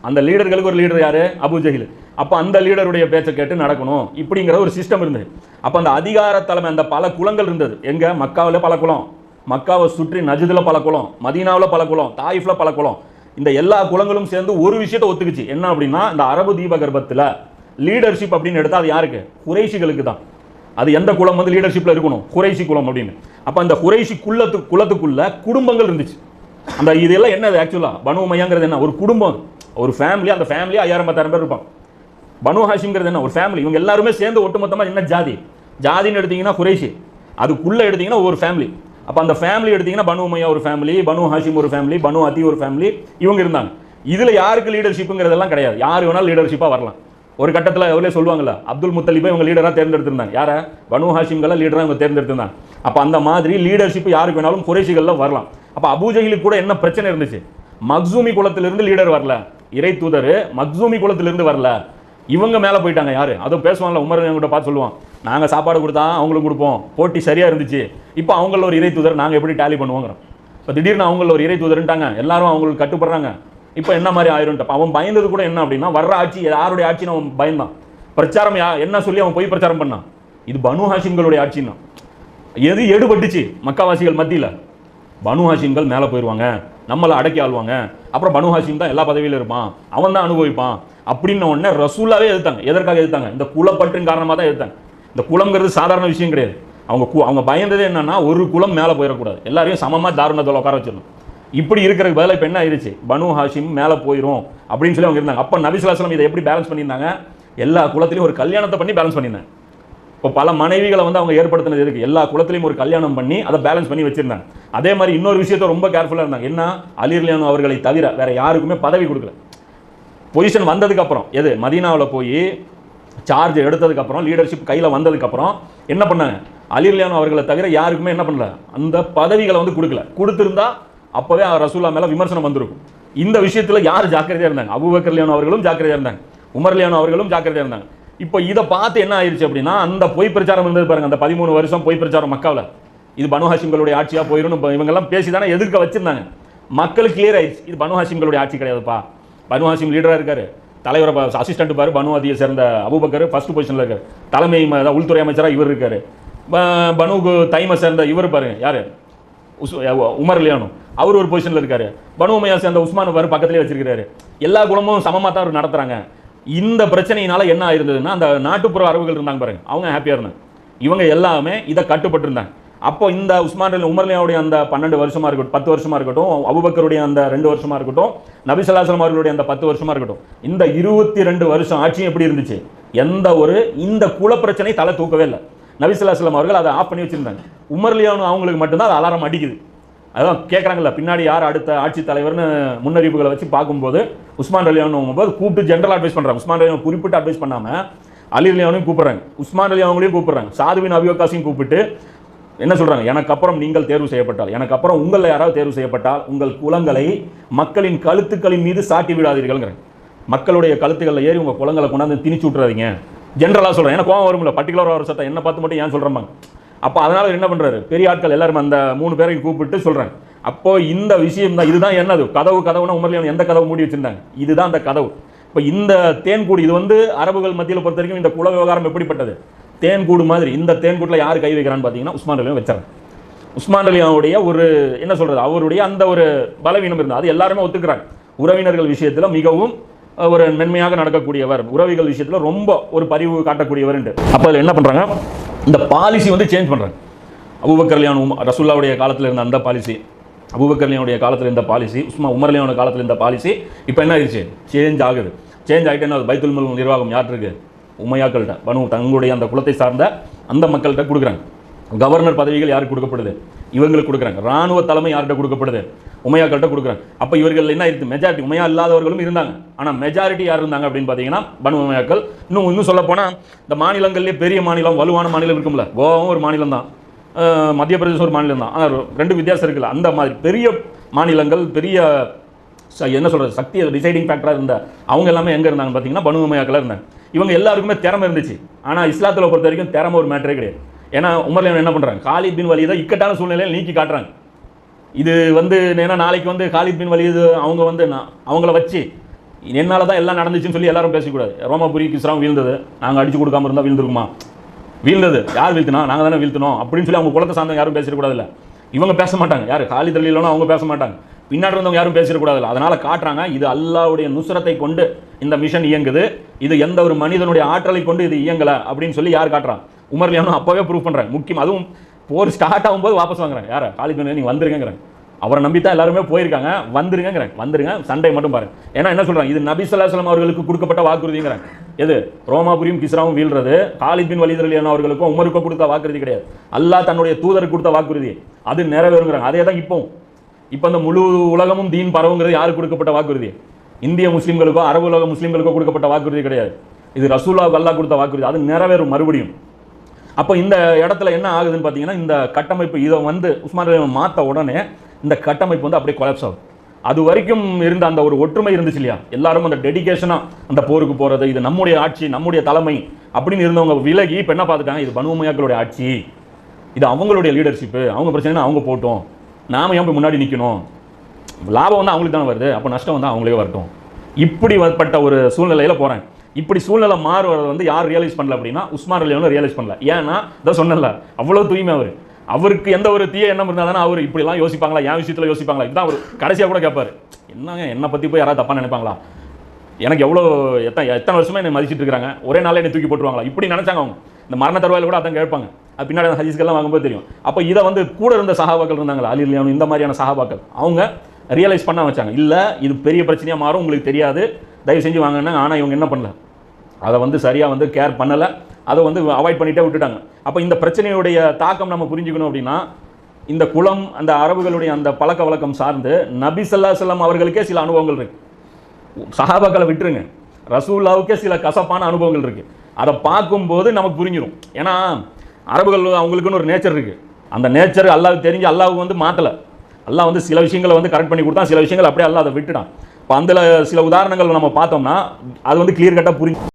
அந்த லீடர்களுக்கு ஒரு லீடர் யார்? அபு ஜஹில். அப்போ அந்த லீடருடைய பேச்சை கேட்டு நடக்கணும். இப்படிங்கிற ஒரு சிஸ்டம் இருந்தது. அப்போ அந்த அதிகார தலைமை அந்த பல குளங்கள் இருந்தது. எங்கே? மக்காவில் பல குளம். மக்காவை சுற்றி நஜிதில் பல குளம். மதீனாவில் பல குளம். தாயிஃபில் பல குளம். இந்த எல்லா குளங்களும் சேர்ந்து ஒரு விஷயத்தை ஒத்துக்குச்சு. என்ன அப்படின்னா இந்த அரபு தீபகற்பத்தில் லீடர்ஷிப் அப்படின்னு எடுத்தால் அது யாருக்கு? குறைஷிகளுக்கு தான். அது எந்த குளம் வந்து லீடர்ஷிப்பில் இருக்கணும்? குறைஷி குளம் அப்படின்னு. அப்போ அந்த குறைஷி குள்ளத்து குளத்துக்குள்ளே குடும்பங்கள் இருந்துச்சு. அந்த இதெல்லாம் என்னது ஆக்சுவலாக பனு மையாங்கிறது என்ன? ஒரு குடும்பம். ஒரு ஃபேமிலி அந்த ஃபேமிலி ஐயாயிரம் பத்தாயிரம் பேர் இருப்பான் பனு ஹாஷிங்கிறது என்ன? ஒரு ஃபேமிலி இவங்க எல்லாருமே சேர்ந்து ஒட்டுமொத்தமாக என்ன? ஜாதி. ஜாதின்னு எடுத்தீங்கன்னா குறைஷி. அதுக்குள்ளே எடுத்தீங்கன்னா ஒரு ஃபேமிலி அப்போ அந்த ஃபேமிலி எடுத்தீங்கன்னா பனு உமையா ஒரு ஃபேமிலி பனு ஹாஷிம் ஒரு ஃபேமிலி பனு அதி ஒரு ஃபேமிலி இவங்க இருந்தாங்க. இதில் யாருக்கு லீடர்ஷிப்புங்கிறதெல்லாம் கிடையாது. யார் வேணாலும் லீடர்ஷிப்பாக வரலாம். ஒரு கட்டத்தில் எவ்வளோ சொல்லுவாங்களா அப்துல் முத்தலிப்பை இவங்க லீடராக தேர்ந்தெடுத்திருந்தாங்க. யாரை? பனு ஹாஷிம்கெல்லாம் லீடராக இவங்க தேர்ந்தெடுத்திருந்தாங்க. அப்போ அந்த மாதிரி லீடர்ஷிப் யாருக்கு வேணாலும் குறைஷிகளில் வரலாம். அப்போ அபூஜகிலுக்கு கூட என்ன பிரச்சனை இருந்துச்சு? மக்சூமி குலத்திலிருந்து லீடர் வரல. இறை தூதர் மக்சூமி குளத்திலிருந்து வரல. இவங்க மேலே போயிட்டாங்க யார்? அதுவும் பேசுவாங்கல்ல உமர் என்கிட்ட பார்த்து சொல்லுவான். நாங்கள் சாப்பாடு கொடுத்தா அவங்களுக்கு கொடுப்போம். போட்டி சரியாக இருந்துச்சு. இப்போ அவங்கள ஒரு இறை தூதர் நாங்கள் எப்படி டேலி பண்ணுவோங்கிறோம். இப்போ திடீர்னு அவங்கள ஒரு இறை தூதர்ன்ட்டாங்க. எல்லாரும் அவங்களுக்கு கட்டுப்படுறாங்க. இப்போ என்ன மாதிரி ஆயிரும்ட்டு அவன் பயந்தது கூட என்ன அப்படின்னா வர்ற ஆட்சி யாருடைய ஆட்சின்னு அவன் பயந்தான். பிரச்சாரம் யா என்ன சொல்லி அவன் போய் பிரச்சாரம் பண்ணான்? இது பனு ஹாஷிம்களுடைய ஆட்சின்னா. எது எடுபட்டுச்சு மக்காவாசிகள் மத்தியில்? பனு ஹாஷிம்கள் மேலே போயிடுவாங்க நம்மளை அடக்கி ஆள்வாங்க. அப்புறம் பனு ஹாஷிம் தான் எல்லா பதவியிலும் இருப்பான். அவன் தான் அனுபவிப்பான். அப்படின்ன உடனே ரசூலாவே எதிர்த்தாங்க. எதற்காக எதிர்த்தாங்க? இந்த குலப்பற்றின் காரணமாக தான் எதிர்த்தாங்க. இந்த குலம்ங்கிறது சாதாரண விஷயம் கிடையாது. அவங்க கு- அவங்க பயந்ததே என்னன்னா ஒரு குலம் மேலே போயிடக்கூடாது. எல்லாரையும் சமமாக தாருணத்தில் உட்கார வச்சிடணும். இப்படி இருக்கிற பதிலாக இப்போ என்ன ஆயிடுச்சு பனு ஹாஷிம் மேலே போயிடும் அப்படின்னு சொல்லி அவங்க இருந்தாங்க. அப்போ நபிசுலாசலம் இதை எப்படி பேலன்ஸ் பண்ணியிருந்தாங்க? எல்லா குலத்திலையும் ஒரு கல்யாணத்தை பண்ணி பேலன்ஸ் பண்ணியிருந்தாங்க. இப்போ பல மனைவிகளை வந்து அவங்க ஏற்படுத்தினது இருக்குது எல்லா குளத்துலையும் ஒரு கல்யாணம் பண்ணி அதை பேலன்ஸ் பண்ணி வச்சுருந்தாங்க. அதே மாதிரி இன்னொரு விஷயத்த ரொம்ப கேர்ஃபுல்லாக இருந்தாங்க. என்ன? அலிர்லியானு அவர்களை தவிர வேறு யாருக்குமே பதவி கொடுக்கல. பொசிஷன் வந்ததுக்கப்புறம் எது? மதீனாவில் போய் சார்ஜ் எடுத்ததுக்கப்புறம் லீடர்ஷிப் கையில் வந்ததுக்கப்புறம் என்ன பண்ணாங்க? அலிர்லியானு அவர்களை தவிர யாருக்குமே என்ன பண்ணல? அந்த பதவிகளை வந்து கொடுக்கல. கொடுத்துருந்தா அப்போவே ரசூல்லா மேலே விமர்சனம் வந்திருக்கும். இந்த விஷயத்தில் யார் ஜாக்கிரதையாக இருந்தாங்க? அபூபக்கர் லியானு அவர்களும் ஜாக்கிரதையாக இருந்தாங்க. உமர் லியானு அவர்களும் ஜாக்கிரதையாக இருந்தாங்க. இப்போ இதை பார்த்து என்ன ஆயிடுச்சு அப்படின்னா அந்த பொய் பிரச்சாரம் இருந்தது பாருங்க அந்த பதிமூணு வருஷம் பொய் பிரச்சாரம் மக்காவில். இது பனு ஆட்சியாக ஆட்சியா போயிடும் இவங்கெல்லாம் பேசி தானே எதிர்க்க வச்சிருந்தாங்க. மக்களுக்கு கிளியர் ஆயிடுச்சு இது பனு ஆட்சி கிடையாதுப்பா. பனு ஹாஷிம் லீடராக இருக்கார். தலைவரை அசிஸ்டன்ட் பாரு பனு அதியை சேர்ந்த அபுபக்கர் ஃபர்ஸ்ட் பொசிஷனில் இருக்கார். தலைமை உள்துறை அமைச்சராக இவர் இருக்கார். ப- தைமை சேர்ந்த இவர் பாருங்க யார்? உஸ் உமர் லியானும் அவர் ஒரு பொசிஷனில் இருக்கார். பனு உமையா சேர்ந்த உஸ்மான் பாரு பக்கத்துலேயே வச்சிருக்கிறாரு. எல்லா குலமும் சமமாக தான் அவர் நடத்துகிறாங்க இந்த பிரச்சனையினால என்ன ஆயிருந்ததுன்னா அந்த நாட்டுப்புற அரபுகள் இருந்தாங்க பாருங்க. அவங்க ஹாப்பியாக இருந்தாங்க இவங்க எல்லாமே இதை கட்டுப்பட்டு இருந்தாங்க அப்போ இந்த உஸ்மான் அலி உமர்லியாவுடைய அந்த பன்னெண்டு வருஷமா இருக்கட்டும் பத்து வருஷமா இருக்கட்டும் அபுபக்கருடைய அந்த ரெண்டு வருஷமா இருக்கட்டும் நபி அவர்களுடைய அந்த பத்து வருஷமா இருக்கட்டும் இந்த இருபத்தி ரெண்டு வருஷம் ஆட்சியும் எப்படி இருந்துச்சு? எந்த ஒரு இந்த குல பிரச்சனை தலை தூக்கவே இல்லை. நபி அவர்கள் அதை ஆஃப் பண்ணி வச்சிருந்தாங்க. உமர்லியானு அவங்களுக்கு மட்டும்தான் அது அலாரம் அடிக்குது. அதான் கேட்குறாங்கல்ல பின்னாடி யார் அடுத்த ஆட்சி தலைவர்னு முன்னறிவிப்புகளை வச்சு பார்க்கும்போது உஸ்மான் அலியானு போது கூப்பிட்டு ஜென்ரல் அட்வைஸ் பண்ணுறாங்க உஸ்மான் அலியான் குறிப்பிட்டு அட்வைஸ் பண்ணாமல் அலி அலியானையும் கூப்பிட்றாங்க. உஸ்மான் அலி அவங்களையும் கூப்பிட்றாங்க. சாதுவின் அபியோகாசையும் கூப்பிட்டு என்ன சொல்கிறாங்க எனக்கு அப்புறம் நீங்கள் தேர்வு செய்யப்பட்டால் எனக்கு அப்புறம் உங்களில் யாராவது தேர்வு செய்யப்பட்டால் உங்கள் குலங்களை மக்களின் கழுத்துக்களின் மீது சாட்டி விடாதீர்கள்ங்கிறாங்க. மக்களுடைய கழுத்துக்களில் ஏறி உங்கள் குளங்களை கொண்டாந்து திணிச்சு விட்றாதீங்க ஜென்ரலாக சொல்கிறேன் ஏன்னா கோவம் வரும்ல பர்டிகுலராக ஒரு சட்டம் என்ன பார்த்து மட்டும் ஏன் சொல்கிறேன் அப்போ அதனால் என்ன பண்ணுறாரு பெரிய ஆட்கள் எல்லாரும் அந்த மூணு பேரையும் கூப்பிட்டு சொல்கிறாங்க அப்போ இந்த விஷயம் தான் இதுதான் என்னது? கதவு கதவுனா உமர்லியான் எந்த கதவு மூடி வச்சிருந்தாங்க? இதுதான் அந்த கதவு. இப்போ இந்த தேன்கூடு இது வந்து அரபுகள் மத்தியில் பொறுத்த வரைக்கும் இந்த குல விவகாரம் எப்படிப்பட்டது? தேன்கூடு மாதிரி இந்த தேன்கூட்டில் யார் கை வைக்கிறான்னு பார்த்தீங்கன்னா உஸ்மான் அலியும் வச்சாங்க. உஸ்மான் அலியாவுடைய ஒரு என்ன சொல்கிறது அவருடைய அந்த ஒரு பலவீனம் இருந்தது. அது எல்லாருமே ஒத்துக்கிறாங்க. உறவினர்கள் விஷயத்தில் மிகவும் ஒரு மென்மையாக நடக்கக்கூடியவர். உறவிகள் விஷயத்தில் ரொம்ப ஒரு பரிவு காட்டக்கூடியவர் அப்போ அதில் என்ன பண்ணுறாங்க இந்த பாலிசி வந்து சேஞ்ச் பண்ணுறாங்க அபுபக்கர்லியான் உம் ரசுல்லாவுடைய காலத்தில் இருந்த அந்த பாலிசி அபுபக்கர்லியானுடைய காலத்தில் இருந்த பாலிசி உஸ்மா உமர்லியானோட காலத்தில் இருந்த பாலிசி இப்போ என்ன ஆயிடுச்சு? சேஞ்ச் ஆகுது. சேஞ்ச் ஆகிட்டு என்ன ஆகுது? பைத்துல் மல் நிர்வாகம் யார் இருக்கு? உமையாக்கள்கிட்ட பனு தங்களுடைய அந்த குலத்தை சார்ந்த அந்த மக்கள்கிட்ட கொடுக்குறாங்க. கவர்னர் பதவிகள் யாருக்கு கொடுக்கப்படுது? இவங்களுக்கு கொடுக்குறாங்க. ராணுவ தலைமை யார்கிட்ட கொடுக்கப்படுது? உமையாக்கள்கிட்ட கொடுக்குறாங்க. அப்போ இவர்கள் என்ன இருக்குது மெஜாரிட்டி உமையா இல்லாதவர்களும் இருந்தாங்க. ஆனால் மெஜாரிட்டி யார் இருந்தாங்க அப்படின்னு பார்த்தீங்கன்னா பனு உமையாக்கள். இன்னும் இன்னும் சொல்லப்போனால் இந்த மாநிலங்கள்லேயே பெரிய மாநிலம் வலுவான மாநிலம் இருக்கும்ல. கோவாவும் ஒரு மாநிலம் தான். மத்திய பிரதேசம் ஒரு மாநிலம் தான். ஆனால் ரெண்டு வித்தியாசம் இருக்குல்ல. அந்த மாதிரி பெரிய மாநிலங்கள் பெரிய ச- என்ன சொல்கிறது சக்தி டிசைடிங் ஃபேக்டராக இருந்த அவங்க எல்லாமே எங்கே இருந்தாங்க பார்த்தீங்கன்னா பனு உமையாக்களாக இருந்தாங்க. இவங்க எல்லாருக்குமே திறமை இருந்துச்சு. ஆனால் இஸ்லாத்தில் பொறுத்த வரைக்கும் திறமை ஒரு மேட்டரே கிடையாது. ஏன்னா உமர்ல என்ன பண்ணுறாங்க காலித் பின் வலிதை இக்கட்டான சூழ்நிலையில் நீக்கி காட்டுறாங்க. இது வந்து ஏன்னா நாளைக்கு வந்து காலித் பின் வலிது அவங்க வந்து நான் அவங்கள வச்சு என்னால் தான் எல்லாம் நடந்துச்சுன்னு சொல்லி எல்லாரும் பேசக்கூடாது. ரோமாபுரி கிஸ்ராம் வீழ்ந்தது. நாங்கள் அடிச்சு கொடுக்காம இருந்தால் வீழ்ந்துருக்குமா? வீழ்ந்தது. யார் வீழ்த்தினா? நாங்கள் தானே வீழ்த்தினோம் அப்படின்னு சொல்லி அவங்க குளத்தை சார்ந்தவங்க யாரும் பேசக்கூடாதுல்ல இவங்க பேச மாட்டாங்க. யார்? காலி தள்ளிலனும் அவங்க பேச மாட்டாங்க. பின்னாடி இருந்தவங்க யாரும் பேசிடக்கூடாதுல்ல. அதனால் காட்டுறாங்க இது அல்லாவுடைய நுஸ்ரத்தை கொண்டு இந்த மிஷன் இயங்குது. இது எந்த ஒரு மனிதனுடைய ஆற்றலை கொண்டு இது இயங்கலை அப்படின்னு சொல்லி யார் காட்டுறான் உமர் லியானும் அப்போவே ப்ரூவ் பண்ணுறாங்க முக்கியம் அதுவும் போர் ஸ்டார்ட் ஆகும்போது வாபஸ் வாங்குறாங்க யாரை? காலி பண்ணி நீங்கள் வந்துருங்கிறாங்க அவரை நம்பி தான் எல்லாருமே போயிருக்காங்க. வந்துருங்கிறாங்க வந்துருங்க சண்டை மட்டும் பாருங்க. ஏன்னா என்ன சொல்கிறாங்க இது நபி சொல்லாஸ்லாம் அவர்களுக்கு கொடுக்கப்பட்ட வாக்குறுதிங்கிறாங்க எது? ரோமாபுரியும் கிஸ்ராவும் வீழ்றது. காலித் பின் வலீத் ரலியல்லாஹு அவர்களுக்கும் உமருக்கும் கொடுத்த வாக்குறுதி கிடையாது. அல்லாஹ் தன்னுடைய தூதருக்கு கொடுத்த வாக்குறுதி. அது நிறைவேறுங்கிறாங்க. அதே தான் இப்போ இப்போ அந்த முழு உலகமும் தீன் பரவுங்கிறது யாருக்கு கொடுக்கப்பட்ட வாக்குறுதி? இந்திய முஸ்லீம்களுக்கோ அரபு உலக முஸ்லீம்களுக்கோ கொடுக்கப்பட்ட வாக்குறுதி கிடையாது. இது ரசூலா அல்லாஹ் கொடுத்த வாக்குறுதி. அது நிறைவேறும் மறுபடியும். அப்போ இந்த இடத்துல என்ன ஆகுதுன்னு பார்த்தீங்கன்னா இந்த கட்டமைப்பு இதை வந்து உஸ்மான் மாற்ற உடனே இந்த கட்டமைப்பு வந்து அப்படியே கொலாப்ஸ் ஆகும் அது வரைக்கும் இருந்த அந்த ஒரு ஒற்றுமை இருந்துச்சு இல்லையா? எல்லாரும் அந்த டெடிகேஷனாக அந்த போருக்கு போகிறது இது நம்முடைய ஆட்சி நம்முடைய தலைமை அப்படின்னு இருந்தவங்க விலகி இப்போ என்ன பார்த்துட்டாங்க? இது பனுமையாக்களுடைய ஆட்சி. இது அவங்களுடைய லீடர்ஷிப்பு அவங்க பிரச்சனை அவங்க போட்டோம். நாம ஏன் போய் முன்னாடி நிற்கணும் லாபம் வந்து அவங்களுக்கு தானே வருது. அப்போ நஷ்டம் வந்து அவங்களே வரட்டும். இப்படி பட்ட ஒரு சூழ்நிலையில் போகிறேன் இப்படி சூழ்நிலை மாறுவதை வந்து யார் ரியலைஸ் பண்ணல அப்படின்னா உஸ்மான் அலியானும் ரியலைஸ் பண்ணல. ஏன்னா இதை சொன்னல அவ்வளோ தூய்மை அவர். அவருக்கு எந்த ஒரு தீய எண்ணம் இருந்தாலும் அவர் இப்படிலாம் யோசிப்பாங்களா என் விஷயத்தில் யோசிப்பாங்களா? இதுதான் அவர் கடைசியாக கூட கேட்பார் என்னங்க என்னை பற்றி போய் யாராவது தப்பாக நினைப்பாங்களா? எனக்கு எவ்வளோ எத்தனை எத்தனை வருஷமாக என்னை மதிச்சிட்டு இருக்காங்க? ஒரே நாளில் என்னை தூக்கி போட்டுருவாங்களா? இப்படி நினச்சாங்க அவங்க. இந்த மரண தருவாயில் கூட அதான் கேட்பாங்க. அது பின்னாடி அந்த ஹதீஸ்கெல்லாம் வாங்கும்போது தெரியும். அப்போ இதை வந்து கூட இருந்த சகாபாக்கள் இருந்தாங்களா? அலி இல்லையானு இந்த மாதிரியான சகாபாக்கள் அவங்க ரியலைஸ் பண்ண வச்சாங்க. இல்லை இது பெரிய பிரச்சனையாக மாறும் உங்களுக்கு தெரியாது. தயவு செஞ்சு வாங்கினாங்க ஆனால் இவங்க என்ன பண்ணல? அதை வந்து சரியாக வந்து கேர் பண்ணலை. அதை வந்து அவாய்ட் பண்ணிட்டே விட்டுட்டாங்க. அப்போ இந்த பிரச்சனையுடைய தாக்கம் நம்ம புரிஞ்சுக்கணும் அப்படின்னா இந்த குளம் அந்த அரபுகளுடைய அந்த பழக்க வழக்கம் சார்ந்து நபி சல்லா செல்லம் அவர்களுக்கே சில அனுபவங்கள் இருக்குது சஹாபாக்களை விட்டுருங்க. ரசூல்லாவுக்கே சில கசப்பான அனுபவங்கள் இருக்குது அதை பார்க்கும்போது நமக்கு புரிஞ்சிடும் ஏன்னா அரபுகள் அவங்களுக்குன்னு ஒரு நேச்சர் இருக்குது அந்த நேச்சர் அல்லாஹ் தெரிஞ்சு அல்லாஹ் வந்து மாற்றலை அல்லாஹ் வந்து சில விஷயங்களை வந்து கரெக்ட் பண்ணி கொடுத்தான். சில விஷயங்கள் அப்படியே அல்லாஹ் அதை விட்டுட்டான். இப்போ அதில் சில உதாரணங்கள் நம்ம பார்த்தோம்னா அது வந்து கிளியர் கட்டாக புரிஞ்சு